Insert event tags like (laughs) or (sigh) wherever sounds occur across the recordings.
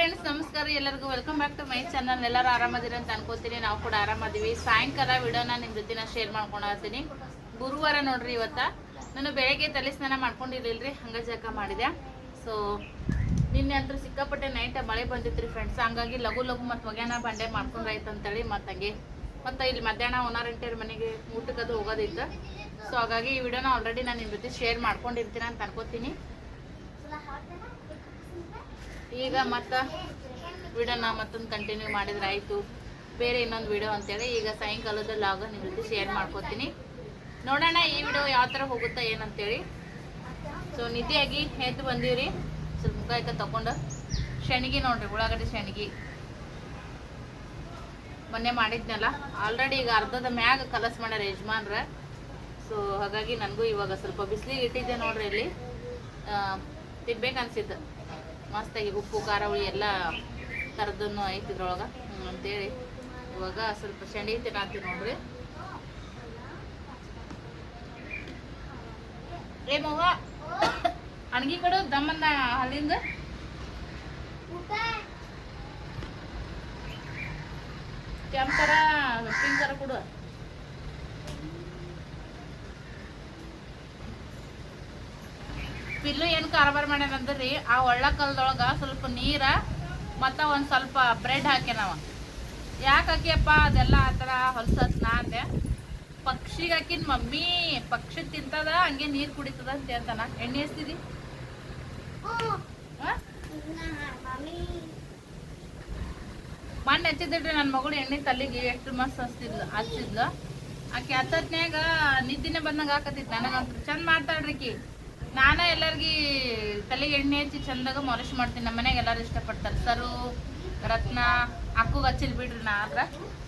Friends ನಮಸ್ಕಾರ. ಎಲ್ಲರಿಗೂ welcome back to my channel ಎಲ್ಲರೂ ಆರಾಮದಿರ ಅಂತ ಅನ್ಕೋತೀನಿ. ನಾವು ಕೂಡ ಆರಾಮದೀವಿ. ಸಾಯಂಕಾಲ ವಿಡಿಯೋನ ನಿಮ್ಮ ಜೊತೆ ಶೇರ್ ಮಾಡ್ಕೊಳತ್ತೀನಿ ಗುರುವಾರ ನೋಡ್ರಿ ಇವತ್ತ. ನಾನು ಬೆಳಗ್ಗೆ ತಲೆ ಸ್ನಾನ ಮಾಡ್ಕೊಂಡಿರ್ಲಿಲ್ರಿ, ಹಂಗ ಜಗ ಮಾಡಿದೆ. ಸೊ ನಿನ್ನೆ ಅಂತೂ ಸಿಕ್ಕಾಪಟ್ಟೆ ನೈಟ್ ಮಳೆ ಬಂದಿತ್ರಿ ಫ್ರೆಂಡ್ಸ್ ಹಂಗಾಗಿ ಲಘು ಲಘು ಮತ್ತು ಮಗ್ಯಾನ ಬಂಡೆ ಮಾಡ್ಕೊಂಡಾಯ್ತು ಅಂತೇಳಿ ಮತ್ತೆ ಹಂಗೆ ಮತ್ತು ಇಲ್ಲಿ ಮಧ್ಯಾಹ್ನ ಒನಾರಂಟೇರ್ ಮನೆಗೆ ಊಟಕ್ಕದು ಹೋಗೋದಿತ್ತು. ಸೊ ಹಾಗಾಗಿ ಈ ವಿಡಿಯೋನ ಆಲ್ರೆಡಿ ನಾನು ನಿಮ್ಮ ಜೊತೆ ಶೇರ್ ಮಾಡ್ಕೊಂಡಿರ್ತೀನಿ ಅಂತ ಅನ್ಕೋತೀನಿ. ಈಗ ಮತ್ತೆ ವಿಡಿಯೋನ ಮತ್ತೊಂದು ಕಂಟಿನ್ಯೂ ಮಾಡಿದ್ರೆ ಆಯಿತು. ಬೇರೆ ಇನ್ನೊಂದು ವಿಡಿಯೋ ಅಂತೇಳಿ ಈಗ ಸಾಯಂಕಾಲದಲ್ಲಿ ಆಗ ನಿಮ್ಮ ಜೊತೆ ಶೇರ್ ಮಾಡ್ಕೊತೀನಿ. ನೋಡೋಣ ಈ ವಿಡಿಯೋ ಯಾವ ಥರ ಹೋಗುತ್ತಾ ಏನಂತೇಳಿ. ಸೊ ನಿಧಿಯಾಗಿ ಎದ್ದು ಬಂದೀವ್ರಿ. ಸ್ವಲ್ಪ ಮುಖ ಆಯ್ತಾ ತಗೊಂಡು ಶೆಣಗಿ ನೋಡ್ರಿ, ಉಳ್ಳಾಗಡ್ಡೆ ಶೆಣಗಿ ಮೊನ್ನೆ ಮಾಡಿದ್ನಲ್ಲ ಆಲ್ರೆಡಿ ಈಗ ಅರ್ಧದ ಮ್ಯಾಗ ಕಲಸ್ ಮಾಡ್ಯಾರ ಯಜಮಾನ್ರ. ಸೊ ಹಾಗಾಗಿ ನನಗೂ ಇವಾಗ ಸ್ವಲ್ಪ ಬಿಸಿಲಿಗೆ ಇಟ್ಟಿದ್ದೆ ನೋಡ್ರಿ ಇಲ್ಲಿ. ತಿನ್ಬೇಕನ್ಸಿತ್ತು. ಮಸ್ತಾಗಿ ಉಪ್ಪು, ಖಾರ, ಹುಳಿ ಎಲ್ಲ ಥರದನ್ನು ಐತಿ ಇದ್ರೊಳಗೆ. ಅಂತೇಳಿ. ಇವಾಗ ಸ್ವಲ್ಪ ಶೆಂಡಿ ತಿನ್ನಾತೀವಿ ನೋಡ್ರಿ. ಏ ಮಗ ಅಣಗಿ ಕಡೆ ದಮ್ಮನ್ನ ಹಲ್ಲಿಂದ ಕೆಂಪರ ಪಿಂಕರ ಕೊಡು. ಪಿಲ್ಲು ಏನು ಕಾರಬಾರ ಮಾಡ್ಯಾನಂದ್ರಿ ಆ ಒಳ್ಳ ಕಲ್ದೊಳಗ ಸ್ವಲ್ಪ ನೀರ ಮತ್ತ ಒಂದ್ ಸ್ವಲ್ಪ ಬ್ರೆಡ್ ಹಾಕ್ಯಾನವ ಯಾಕೆ ಹಾಕಿಯಪ್ಪ? ಅದೆಲ್ಲ ಆ ಥರ ಹೊಲ್ಸತ್ ನಾ ಅಂದೆ. ಪಕ್ಷಿಗೆ ಹಾಕಿನ ಮಮ್ಮಿ, ಪಕ್ಷಿ ತಿಂತದ, ಹಂಗೆ ನೀರ್ ಕುಡಿತದ ಅಂತ ಹೇಳ್ತಾನ ಎಣ್ಣೆ ಎಸ್ತಿದಿ? ಮಣ್ಣು ಹಚ್ಚಿದ್ರಿ ನನ್ನ ಮಗಳು ಎಣ್ಣೆ ತಲೆಗೆ ಎಷ್ಟು ಮಸ್ತ್ ಹಚ್ತಿದ್ಲು, ಹಚ್ಚಿದ್ಲು. ಆಕೆ ಹತ್ತತ್ನ್ಯಾಗ ನಿದ್ದಿನೇ ಬಂದಂಗ ಹಾಕತ್ತಿತ್ತು ನನಗಂತೂ. ಚಂದ ಮಾಡ್ತಾಳ್ರಿ ಆಕಿ ನಾನ ಎಲ್ಲರಿಗಿ ತಲೆಗೆ ಎಣ್ಣೆ ಹಚ್ಚಿ ಚಂದಾಗ ಮಾಲಿಶ್ ಮಾಡ್ತೀನಿ. ನಮ್ಮ ಮನೆಗೆ ಎಲ್ಲರೂ ಇಷ್ಟಪಡ್ತಾರೆ. ಸರು, ರತ್ನ, ಅಕ್ಕಗೆ ಹಚ್ಚಿಲ್ ಬಿಡ್ರಿ ನಾ ಆದ್ರೆ.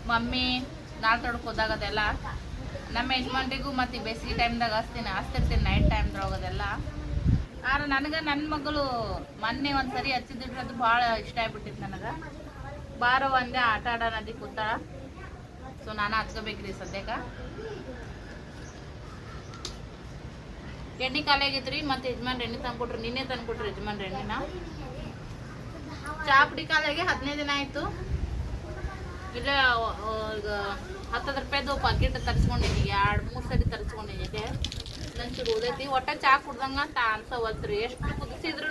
ಮಮ್ಮಿ ನಾಳೆ ತೊಡಕ್ಕೆ ಹೋದಾಗ ಅದೆಲ್ಲ. ನಮ್ಮ ಯಜಮಾನ್ರಿಗೂ ಮತ್ತು ಬೇಸಿಗೆ ಟೈಮ್ದಾಗ ಹಚ್ತೀನಿ. ಹಚ್ತಿರ್ತೀನಿ. ನೈಟ್ ಟೈಮ್ದಾಗ ಅದೆಲ್ಲ. ಆದ್ರೆ ನನಗೆ ನನ್ನ ಮಗಳು ಮೊನ್ನೆ ಒಂದ್ಸರಿ ಹಚ್ಚಿದ್ರೆ ಅದು ಭಾಳ ಇಷ್ಟ ಆಗ್ಬಿಟ್ಟಿತ್ತು ನನಗೆ. ಬಾರ ಒಂದೇ ಆಟ ಆಡೋಣ ಅದಕ್ಕೆ ಕೂತಾಳ. ಸೊ, ನಾನು ಹಚ್ಕೋಬೇಕ್ರಿ ಸದ್ಯಕ್ಕೆ. ಎಣ್ಣೆ ಖಾಲಿ ಆಗೈತ್ರಿ, ಮತ್ತೆ ಯಜಮಾನ್ ಎಣ್ಣೆ ತಂದ್ಕೊಟ್ರಿ ನಿನ್ನೆ ತಂದ್ಕೊಟ್ರಿ ಯಜಮಾನ್ ಎಣ್ಣೆನ. ಚಾಪುಡಿ ಖಾಲಿಯಾಗಿ ಹದಿನೈದು ದಿನ ಆಯ್ತು. ಇಲ್ಲ ಈಗ ಹತ್ತತ್ತು ರೂಪಾಯ್ದು ಪಾಕೆಟ್ ತರಿಸ್ಕೊಂಡಿದ್ದೀನಿ ಎರಡು, ಮೂರು ಸರಿ ತರಿಸ್ಕೊಂಡಿದ್ದೆ. ನಂಚಿಗೆ ಉದೈತಿ ಒಟ್ಟ ಚಾ ಕುಡ್ದಂಗ ಅಂತ ಅನ್ಸವಲ್ತ್ರಿ ಎಷ್ಟು ಕುದಿಸಿದ್ರು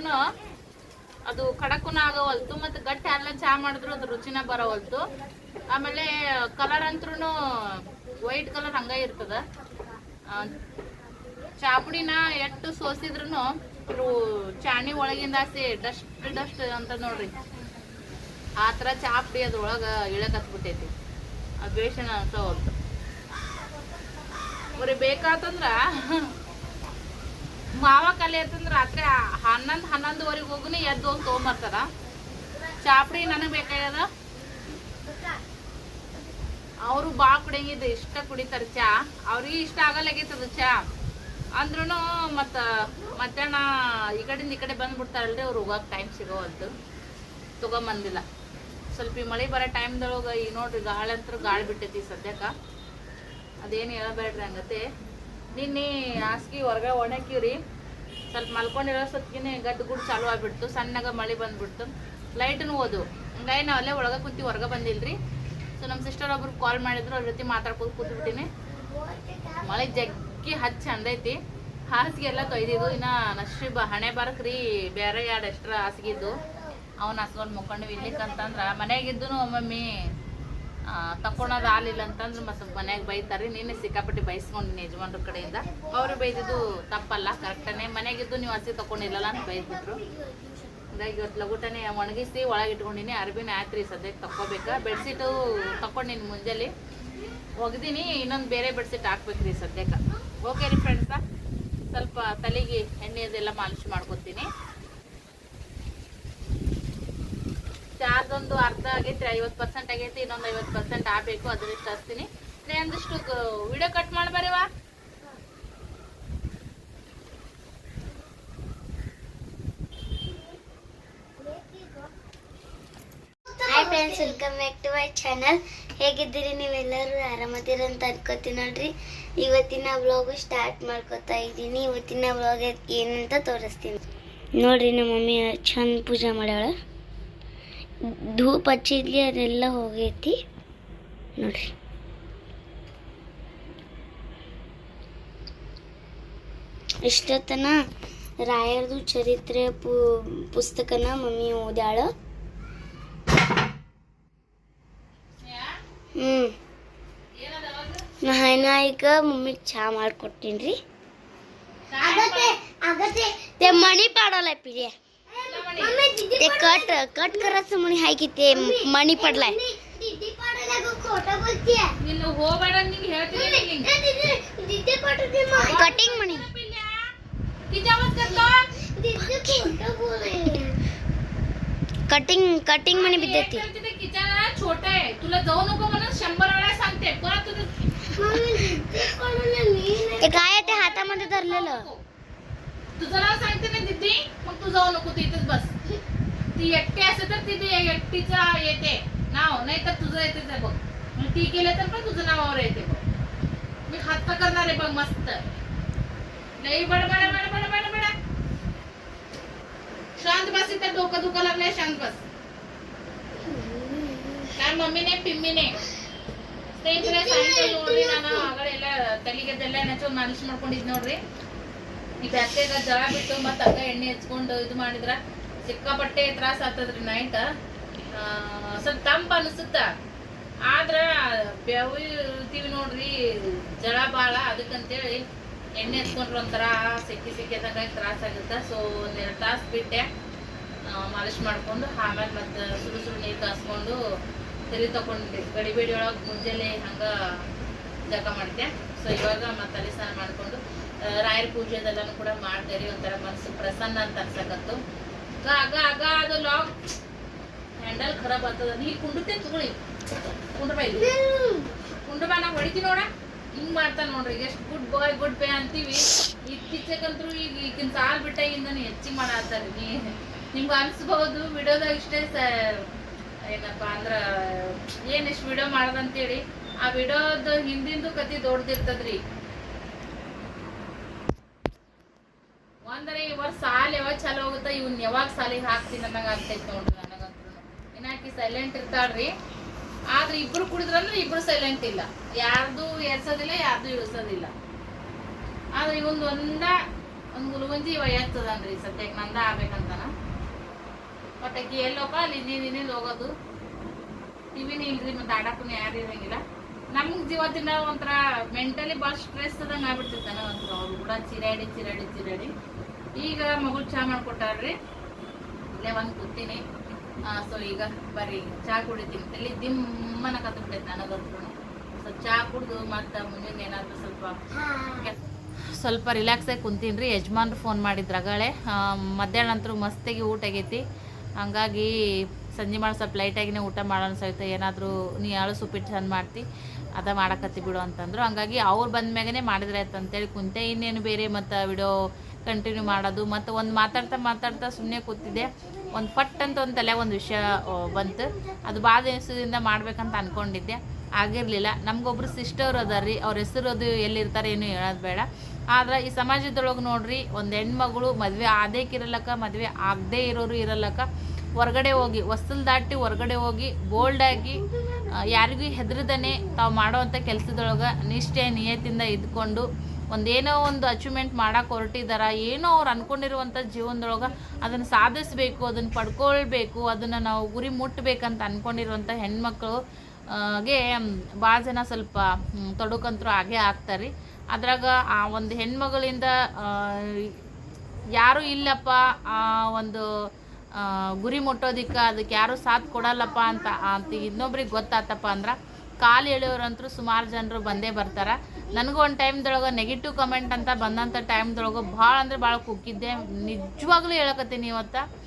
ಅದು ಕಡಕುನ ಆಗವಲ್ತು ಮತ್ತು ಗಟ್ಟಿ ಎಲ್ಲ ಚಾ ಮಾಡಿದ್ರು ಅದು ರುಚಿನ ಬರವಲ್ತು ಆಮೇಲೆ ಕಲರ್ ಅಂತ್ರೂ ವೈಟ್ ಕಲರ್ ಹಂಗೆ ಇರ್ತದ. ಚಾಪುಡಿನ ಎಷ್ಟು ಸೋಸಿದ್ರು ಚಾಣಿ ಒಳಗಿಂದ ಆಸೆ ಡಸ್ಟ್ ಡಸ್ಟ್ ಅಂತ ನೋಡ್ರಿ. ಆ ಥರ ಚಾಪುಡಿ ಅದ್ರೊಳಗೆ ಇಳಕ್ ಆ ದ್ವೇಷನ ಅಂತ ಹೋಗ್ತು ಅವ್ರಿಗೆ ಬೇಕಾತಂದ್ರ ಮಾವ ಕಲೆ ಅಂತಂದ್ರ ರಾತ್ರಿ ಹನ್ನೊಂದು, ಹನ್ನೊಂದುವರೆಗೆ ಹೋಗುನು ಎದ್ದು ಹೋಗಿ ತೊಗೊಂಬರ್ತಾರ. ಚಾಪುಡಿ ನನಗೆ ಬೇಕಾಗ್ಯದ? ಅವರು ಬಾ ಕುಡಿಯಂಗಿದ್ದು ಇಷ್ಟ ಕುಡಿತಾರೆ ಚಾ. ಅವ್ರಿಗೆ ಇಷ್ಟ ಆಗಲ್ಲಾಗೈತದ ಚಾ. ಅಂದ್ರೂ ಮತ್ತು ಮಧ್ಯಾಹ್ನ ಈ ಕಡೆಯಿಂದ ಈ ಕಡೆ ಬಂದ್ಬಿಡ್ತಾರಲ್ರಿ, ಅವ್ರು ಹೋಗಕ್ಕೆ ಟೈಮ್ ಸಿಗೋವಲ್ದು. ತೊಗೊಂಬಂದಿಲ್ಲ. ಸ್ವಲ್ಪ ಈ ಮಳೆ ಬರೋ ಟೈಮ್ದೊಳಗೆ ಈಗ ನೋಡ್ರಿ ಗಾಳಿ ಅಂತ ಗಾಳಿ ಬಿಟ್ಟೈತಿ ಸದ್ಯಕ್ಕೆ. ಅದೇನು ಹೇಳಬೇಡ್ರಿ ಹಂಗತೆ. ನಿನ್ನೆ ಹಾಸ್ಗೆ ಹೊರಗೆ ಒಣಗಿವ್ರಿ ಸ್ವಲ್ಪ ಮಲ್ಕೊಂಡಿರೋ ಸತ್ಗಿನೇ ಗಡ್ಡು ಗುಡ್ ಚಾಲು ಆಗಿಬಿಡ್ತು, ಸಣ್ಣಗ ಮಳೆ ಬಂದ್ಬಿಡ್ತು. ಲೈಟ್ನೂ ಓದು ಹಂಗಾಗಿ ನಾವು ಅಲ್ಲೇ ಒಳಗೆ ಕುಂತಿ ಹೊರಗೆ ಬಂದಿಲ್ರಿ. ಸೊ ನಮ್ಮ ಸಿಸ್ಟರ್ ಒಬ್ರು ಕಾಲ್ ಮಾಡಿದ್ರು, ಅವ್ರ ಜೊತೆ ಮಾತಾಡ್ಕೊಂಡು ಕೂತ್ಬಿಟ್ಟಿನಿ. ಮಳೆ ಜಗ್ಗಿ ಹಚ್ಚಿ ಚಂದೈತಿ ಹಾಸಿಗೆ ಎಲ್ಲ ತೊಯ್ದಿದ್ದು. ಇನ್ನ ನಶೀಬ ಹಣೆ ಬರಕ್ರಿ ಬೇರೆ ಎರಡು ಎಷ್ಟ್ರ ಹಾಸಿಗಿದ್ದು. ಅವ್ನ ಹಸ್ಕೊಂಡು ಮುಕ್ಕೊಂಡಿವಿ ಇಲ್ಲಿಕ್ಕಂತಂದ್ರೆ ಮನೆಯಾಗಿದ್ದು ಒಮ್ಮೊಮ್ಮೆ ತಕೊಳೋದು ಆಲಿಲ್ಲ ಅಂತಂದ್ರೆ ಮತ್ತೆ ಮನೆಗೆ ಬೈತಾರೆ ನೀನು ಸಿಕ್ಕಾಪಟ್ಟಿ ಬೈಸ್ಕೊಂಡಿನಿ ಯಜಮಾನ್ರ ಕಡೆಯಿಂದ. ಅವರು ಬೈದಿದ್ದು ತಪ್ಪಲ್ಲ, ಕರೆಕ್ಟನೇ. ಮನೆಗಿದ್ದು ನೀವು ಹಸಿ ತಕೊಂಡಿಲ್ಲಲ್ಲ ಅಂತ ಬೈದ್ಬಿಟ್ರು. ಹಂಗಾಗಿ ಇವತ್ತು ಲಗುಟನೆ ಒಣಗಿಸಿ ಒಳಗೆ ಇಟ್ಕೊಂಡಿನಿ. ಅರ್ಬಿನ ಆಯ್ತ್ರಿ ಸದ್ಯಕ್ಕೆ ತಕ್ಕೋಬೇಕಾ. ಬೆಡ್ಶೀಟು ತಕೊಂಡಿನಿ ಮುಂಜಾನೆ ಒಗ್ದೀನಿ. ಇನ್ನೊಂದು ಬೇರೆ ಬೆಡ್ಶೀಟ್ ಹಾಕ್ಬೇಕ್ರಿ ಸದ್ಯಕ್ಕೆ ಓಕೆ ರೀ ಫ್ರೆಂಡ್ಸ ಸ್ವಲ್ಪ ತಲೆಗೆ ಎಣ್ಣೆ ಅದೆಲ್ಲ ಮಾಲಿಶ್ ಮಾಡ್ಕೊತೀನಿ. ಚಾರ್ದೊಂದು ಅರ್ಧ ಆಗೈತಿ ಐವತ್ತು ಪರ್ಸೆಂಟ್ ಆಗೈತಿ, ಇನ್ನೊಂದು ಐವತ್ತು ಪರ್ಸೆಂಟ್ ಆಗಬೇಕು, ಅದರಿಷ್ಟು ಹಚ್ತೀನಿ. ಒಂದಿಷ್ಟು video cut ಮಾಡ್ಬಾರಿವಾ? Hi friends welcome back to my channel ಹೇಗಿದ್ದೀರಿ ನೀವೆಲ್ಲರೂ ಆರಾಮದಿರ ಅಂತ ಅನ್ಕೋತೀನಿ ನೋಡ್ರಿ. ಇವತ್ತಿನ ವ್ಲಾಗು ಸ್ಟಾರ್ಟ್ ಮಾಡ್ಕೋತಾ ಇದ್ದೀನಿ. ಇವತ್ತಿನ ವ್ಲಾಗ್ ಏನಂತ ತೋರಿಸ್ತೀನಿ. ನೋಡ್ರಿ ನಮ್ಮ ಮಮ್ಮಿ ಚಂದ ಪೂಜೆ ಮಾಡ್ಯಾಳ. ಧೂಪ್ ಹಚ್ಚಿದ್ಲಿ ಅದೆಲ್ಲ ಹೋಗೈತಿ. ನೋಡ್ರಿ. ಇಷ್ಟೊತ್ತನ ರಾಯರ್ದು ಚರಿತ್ರೆ ಪುಸ್ತಕನ ಮಮ್ಮಿ ಓದ್ಯಾಳ. ಹ್ಞೂ ನಾ ನಾ ಈಗ ಮಮ್ಮಿಗೆ ಚಹಾ ಮಾಡ್ಕೊಡ್ತೀನಿ ರೀ ते मणी पाडवलाय पिढे ते कट कट करायचं म्हणे हाय की ते मणी पडलाय ನೀನು ಹೋಗ್ಬೇಡ ನಿಂಗೆ ಹೇಳ್ತೀನಿ ನಿಂಗೆ कटिंग म्हणे तिच्या आवाज करतो कटिंग कटिंग म्हणे विद्यार्थी किचन छोट आहे. तुला जाऊ नको म्हणून शंभर वेळा सांगते. परत ते काय आहे ते हातामध्ये धरलेलं? तुझं नाव सांगते ना दिदी? मग तू जाऊ नको तू इथेच बस. ती एकटी असेल तर तिथे एकटीचं येते. नाव नाही तर तुझं येतेच आहे बघ. मग ती केलं तर पण तुझं नावावर येते बघ. मी हात करणार आहे बघ मस्त. लई बडबड बडबड बडबड. शांत बस इथं डोकं दुखा लागलंय शांत बस. ನಾನು ಮಮ್ಮಿನೇ ಪಿಮ್ಮಿನೇ. ಸ್ನೇಹಿತರೆ ಸಾಯಂಕಾಲ ನೋಡ್ರಿ ನಾನು ಆಗಳೆಲ್ಲ ತಲೆಗೆದ್ದೆಲ್ಲ ಏನಾದ್ರು ಮಾಲಿಶ್ ಮಾಡ್ಕೊಂಡಿದ್ ನೋಡ್ರಿ. ಈ ಬ್ಯಾಸ್ಗೆಗ ಜಳ ಬಿಟ್ಟು ಮತ್ತೆ ಅಕ್ಕ ಎಣ್ಣೆ ಹಚ್ಕೊಂಡು ಇದು ಮಾಡಿದ್ರ ಸಿಕ್ಕಾಪಟ್ಟೆ ತ್ರಾಸ ಆಗ್ತದ್ರಿ ನೈಟ್ ಸ್ವಲ್ಪ ತಂಪ ಅನಿಸುತ್ತ. ಆದ್ರ ಬೆವಿರ್ತೀವಿ ನೋಡ್ರಿ ಜಳ ಭಾಳ ಅದಕ್ಕಂತೇಳಿ ಎಣ್ಣೆ ಹಚ್ಕೊಂಡ್ರೆ ಒಂಥರ ಸಿಕ್ಕಿ ಸಿಕ್ಕಿದಾಗ ತ್ರಾಸ ಆಗುತ್ತೆ. ಸೊ ಒಂದೆರಡು ತಾಸು ಬಿಟ್ಟೆ ಮಾಲಿಶ್ ಮಾಡ್ಕೊಂಡು ಆಮೇಲೆ ಮತ್ತೆ ಸುರು ಸುರು ನೀರು ಕಾಸ್ಕೊಂಡು ತಲೆ ತಗೊಂಡೆ ಗಡಿಬೇಡಿ ಒಳಗೆ ಮುಂಜಾನೆ ಹಂಗ ಜಗ ಮಾಡ್ತೆ ಸೊ ಇವಾಗ ಮತ್ತೆ ತಲೆ ಸ್ನಾನ ಮಾಡ್ಕೊಂಡು ರಾಯರ ಪೂಜೆ ಅದೆಲ್ಲನೂ ಕೂಡ ಮಾಡ್ತೇರಿ ಒಂಥರ ಮನಸ್ಸು ಪ್ರಸನ್ನ ಅಂತ ಅನ್ಸಕತ್ತು. ಗ ಅಗ ಅದು ಲಾಕ್ ಹ್ಯಾಂಡಲ್ ಖರಾಬ್ ಆಗ್ತದ. ನೀ ಕುಂಡುತ್ತೆ ತಗೊಳ್ಳಿ. ಕುಂಡ್ರಬಾ ಇಲ್ಲಿ. ಕುಂಡ್ರ ಬಾ, ನಾ ಹೊಡಿತೀನಿ ನೋಡ. ಹಿಂಗ್ ಮಾಡ್ತಾನೆ ನೋಡ್ರಿ. ಎಷ್ಟು ಗುಡ್ ಬಾಯ್ ಗುಡ್ ಬೇ ಅಂತೀವಿ. ಇತ್ತೀಚೆಗಂತೂ ಈಗ ಈಗಿನ ಸಾಲ್ ಬಿಟ್ಟಾಗಿಂದ ಹೆಚ್ಚಿಗೆ ಮಾಡತ್ತಾರ. ನೀ ನಿಮ್ಗೆ ಅನ್ಸ್ಬಹುದು ವಿಡಿಯೋದಾಗ ಇಷ್ಟೇ ಏನಪ್ಪಾ ಅಂದ್ರ, ಏನ್ ಇಷ್ಟು ವಿಡಿಯೋ ಮಾಡದಂತೇಳಿ, ಆ ವಿಡಿಯೋದ ಹಿಂದಿಂದು ಕತಿ ದೊಡ್ಡದಿರ್ತದ್ರಿ ಒಂದರೆ ಈ ವರ್ಷ ಸಾಲ ಯಾವಾಗ ಚಾಲು ಹೋಗುತ್ತ, ಇವ್ನ ಯಾವಾಗ ಸಾಲಿಗೆ ಹಾಕ್ತೀನಿ ಅನ್ನಂಗ ಆಗ್ತೈತಿ ನೋಡ್ರಿ ನನಗಂತೂ. ಇನ್ನಾಕಿ ಸೈಲೆಂಟ್ ಇರ್ತಾಳ್ರಿ. ಆದ್ರೆ ಇಬ್ರು ಕುಡಿದ್ರಂದ್ರೆ ಇಬ್ರು ಸೈಲೆಂಟ್ ಇಲ್ಲ. ಯಾರ್ದು ಎರ್ಸೋದಿಲ್ಲ, ಯಾರ್ದು ಇಳಿಸೋದಿಲ್ಲ. ಆದ್ರೆ ಇವೊಂದು ಒಂದ ಒಂದ್ ಗುಲ್ಗುಂಜಿ ಇವ ಎತ್ತದನ್ರಿ ಸದ್ಯಕ್ಕೆ ನಂದ ಆಗ್ಬೇಕಂತಾನ. ಬಟ್ ಆಕಿ ಎಲ್ಲೋಪ ಅಲ್ಲಿ ನೀನ್ ಇನ್ನೇನ್ ಹೋಗೋದು? ಇವಿನ ಇಲ್ರಿ ಮತ್ತೆ ಆಡಕ್ಕೂ ಯಾರು ಇರಂಗಿಲ್ಲ. ನಮ್ಗ್ ತಿನ್ನ ಒಂಥರ ಮೆಂಟಲಿ ಭಾಳ ಸ್ಟ್ರೆಸ್ ಅದಂಗ ಆಗ್ಬಿಡ್ತಿರ್ತಾನ ಒಂಥರ ಅವ್ರು ಕೂಡ ಚಿರಾಡಿ ಚಿರಾಡಿ ಚಿರಾಡಿ. ಈಗ ಮಗಳು ಚಾ ಮಾಡ್ಕೊಟ್ಟಾರ್ರಿ. ಇಲ್ಲೇ ಒಂದ್ ಕೂತೀನಿ. ಸೊ ಈಗ ಬರೀ ಚಾ ಕುಡಿತೀನಿ. ಇಲ್ಲಿ ದಿಮ್ಮನ ಕತ್ಬಿಟ್ಟೈತೆ ನನಗಂತೂ ಸ್ವಲ್ಪ ಚಾ ಕುಡ್ದು ಮತ್ತೆ ಮುಂದಿನ ಏನಾದ್ರು ಸ್ವಲ್ಪ ಸ್ವಲ್ಪ ರಿಲ್ಯಾಕ್ಸ್ ಆಗಿ ಕುಂತೀನಿ ಯಜಮಾನ್ರು ಫೋನ್ ಮಾಡಿದ್ರಗಳೇ ಮಧ್ಯಾಹ್ನ ಅಂತೂ ಮಸ್ತಾಗಿ ಊಟ ಆಗೈತಿ. ಹಂಗಾಗಿ ಸಂಜೆ ಮಾಡಿ ಸ್ವಲ್ಪ ಲೈಟಾಗಿನೇ ಊಟ ಮಾಡೋಣ ಸಹಿತ ಏನಾದರೂ ನೀ ಅಳು ಸುಪ್ಪಿಟ್ಟು ಚೆಂದ ಮಾಡ್ತಿ, ಅದ ಮಾಡಕತ್ತಿ ಬಿಡು ಅಂತಂದ್ರು. ಹಂಗಾಗಿ ಅವ್ರು ಬಂದ್ಮ್ಯಾಗನೇ ಮಾಡಿದ್ರೆ ಆಯ್ತು ಅಂತೇಳಿ ಕುಂತೆ. ಇನ್ನೇನು ಬೇರೆ ಮತ್ತು ವಿಡಿಯೋ ಕಂಟಿನ್ಯೂ ಮಾಡೋದು, ಮತ್ತು ಒಂದು ಮಾತಾಡ್ತಾ ಮಾತಾಡ್ತಾ ಸುಮ್ಮನೆ ಕೂತಿದ್ದೆ. ಒಂದು ಪಟ್ ಅಂತ ಒಂದು ತಲೆ ಒಂದು ವಿಷಯ ಬಂತು. ಅದು ಭಾಳ ದಿವಸದಿಂದ ಮಾಡ್ಬೇಕಂತ ಅನ್ಕೊಂಡಿದ್ದೆ. ಆಗಿರಲಿಲ್ಲ. ನಮಗೊಬ್ರು ಸಿಸ್ಟರ್ ಅದಾರ ರೀ ಅವ್ರ ಹೆಸರು ಅದು ಎಲ್ಲಿರ್ತಾರೆ ಏನು ಹೇಳೋದು ಬೇಡ. ಆದ್ರೆ ಈ ಸಮಾಜದೊಳಗೆ ನೋಡ್ರಿ, ಒಂದು ಹೆಣ್ಮಗಳು ಮದುವೆ ಆದೇಕಿರಲಕ್ಕ ಮದುವೆ ಆಗದೇ ಇರೋರು ಇರಲಕ್ಕ. ಹೊರಗಡೆ ಹೋಗಿ ಹೊಸ್ತಲ್ ದಾಟಿ ಹೊರಗಡೆ ಹೋಗಿ ಬೋಲ್ಡಾಗಿ ಯಾರಿಗೂ ಹೆದರದನೆ ತಾವು ಮಾಡೋವಂಥ ಕೆಲಸದೊಳಗೆ ನಿಷ್ಠೆ, ನಿಯತ್ತಿಂದ ಇದ್ಕೊಂಡು ಒಂದೇನೋ ಒಂದು ಅಚೀವ್ಮೆಂಟ್ ಮಾಡಕ್ಕೆ ಹೊರಟಿದಾರ, ಏನೋ ಅವ್ರು ಅಂದ್ಕೊಂಡಿರುವಂಥ ಜೀವನದೊಳಗೆ ಅದನ್ನು ಸಾಧಿಸಬೇಕು, ಅದನ್ನು ಪಡ್ಕೊಳ್ಬೇಕು, ಅದನ್ನು ನಾವು ಗುರಿ ಮುಟ್ಟಬೇಕಂತ ಅಂದ್ಕೊಂಡಿರುವಂಥ ಹೆಣ್ಮಕ್ಳು ಗೆ ಭಾಳ ಜನ ಸ್ವಲ್ಪ ತೊಡಕಂತರೂ ಆಗೇ ಆಗ್ತಾರೆ. ಅದ್ರಾಗ, ಆ, ಒಂದು ಹೆಣ್ಮಗಳಿಂದ ಯಾರು ಇಲ್ಲಪ್ಪ, ಆ, ಒಂದು ಗುರಿ ಮುಟ್ಟೋದಿಕ್ಕೆ, ಅದಕ್ಕೆ ಯಾರು ಸಾಥ್ ಕೊಡಲ್ಲಪ್ಪ ಅಂತ ಅಂತ ಇನ್ನೊಬ್ರಿಗೆ ಗೊತ್ತಾತಪ್ಪ ಅಂದ್ರೆ, ಕಾಲು ಎಳೆಯೋರಂತೂ ಸುಮಾರು ಜನರು ಬಂದೇ ಬರ್ತಾರೆ. ನನಗೂ ಒಂದು ಟೈಮ್ದೊಳಗೆ ನೆಗೆಟಿವ್ ಕಮೆಂಟ್ ಅಂತ ಬಂದಂಥ ಟೈಮ್ದೊಳಗೆ ಭಾಳ ಅಂದ್ರೆ ಭಾಳ ಕುಕ್ಕಿದ್ದೆ ನಿಜವಾಗ್ಲೂ ಹೇಳಕತ್ತೀನಿ ಇವತ್ತು.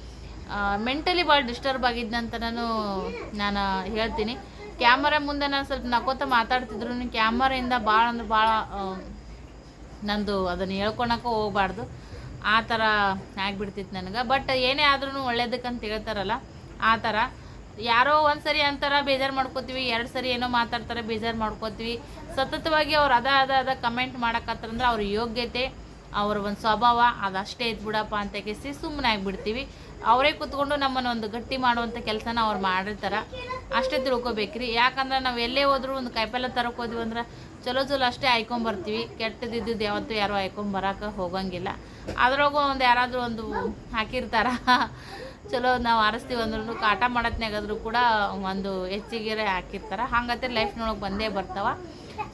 ಮೆಂಟಲಿ ಭಾಳ ಡಿಸ್ಟರ್ಬ್ ಆಗಿದ್ದಂತ ನಾನು ನಾನು ಹೇಳ್ತೀನಿ. ಕ್ಯಾಮರಾ ಮುಂದೆ ನಾನು ಸ್ವಲ್ಪ ನಕೋತ ಮಾತಾಡ್ತಿದ್ರು ಕ್ಯಾಮರೆಯಿಂದ ಭಾಳ ಅಂದ್ರೆ ಭಾಳ ನಂದು ಅದನ್ನು ಹೇಳ್ಕೊಳಕ್ಕೂ ಹೋಗ್ಬಾರ್ದು. ಆ ಥರ ಆಗಿಬಿಡ್ತಿತ್ತು ನನಗೆ. ಬಟ್ ಏನೇ ಆದ್ರೂ ಒಳ್ಳೇದಕ್ಕಂತ ಹೇಳ್ತಾರಲ್ಲ, ಆ ಥರ ಯಾರೋ ಒಂದು ಸರಿ ಅಂತಾರ ಬೇಜಾರು ಮಾಡ್ಕೋತೀವಿ, ಎರಡು ಸರಿ ಏನೋ ಮಾತಾಡ್ತಾರೆ ಬೇಜಾರು ಮಾಡ್ಕೋತೀವಿ. ಸತತವಾಗಿ ಅವ್ರು ಅದ ಅದ ಅದ ಕಮೆಂಟ್ ಮಾಡಕತ್ತಂದ್ರೆ ಅವ್ರ ಯೋಗ್ಯತೆ, ಅವ್ರ ಒಂದು ಸ್ವಭಾವ ಅದಷ್ಟೇ ಇದ್ಬಿಡಪ್ಪ ಅಂತ ಕೇಸಿ ಸುಮ್ಮನೆ ಆಗಿಬಿಡ್ತೀವಿ. ಅವರೇ ಕೂತ್ಕೊಂಡು ನಮ್ಮನ್ನು ಒಂದು ಗಟ್ಟಿ ಮಾಡುವಂಥ ಕೆಲಸನ ಅವ್ರು ಮಾಡಿರ್ತಾರೆ. ಅಷ್ಟೇ ತಿಳ್ಕೊಬೇಕ್ರಿ. ಯಾಕಂದ್ರೆ ನಾವು ಎಲ್ಲೇ ಹೋದ್ರೂ ಒಂದು ಕಾಯಿಪಲ್ಲೆ ತರಕ್ಕೆ ಹೋದ್ವಿ ಅಂದ್ರೆ ಚಲೋ ಚಲೋ ಅಷ್ಟೇ ಆಯ್ಕೊಂಬರ್ತೀವಿ. ಕೆಟ್ಟದಿದ್ದು ಯಾವತ್ತೂ ಯಾರು ಆಯ್ಕೊಂಬರಕ್ಕೆ ಹೋಗಂಗಿಲ್ಲ. ಅದ್ರೊಳಗೂ ಒಂದು ಯಾರಾದರೂ ಒಂದು ಹಾಕಿರ್ತಾರ. ಚಲೋ ನಾವು ಆರಿಸ್ತೀವಿ ಅಂದ್ರೂ ಕಾಟ ಮಾಡತ್ನಾಗಾದ್ರೂ ಕೂಡ ಒಂದು ಹೆಚ್ಚಿಗೆ ಹಾಕಿರ್ತಾರೆ. ಹಂಗತ್ತೆ ಲೈಫ್ನೊಳಗೆ ಬಂದೇ ಬರ್ತಾವ.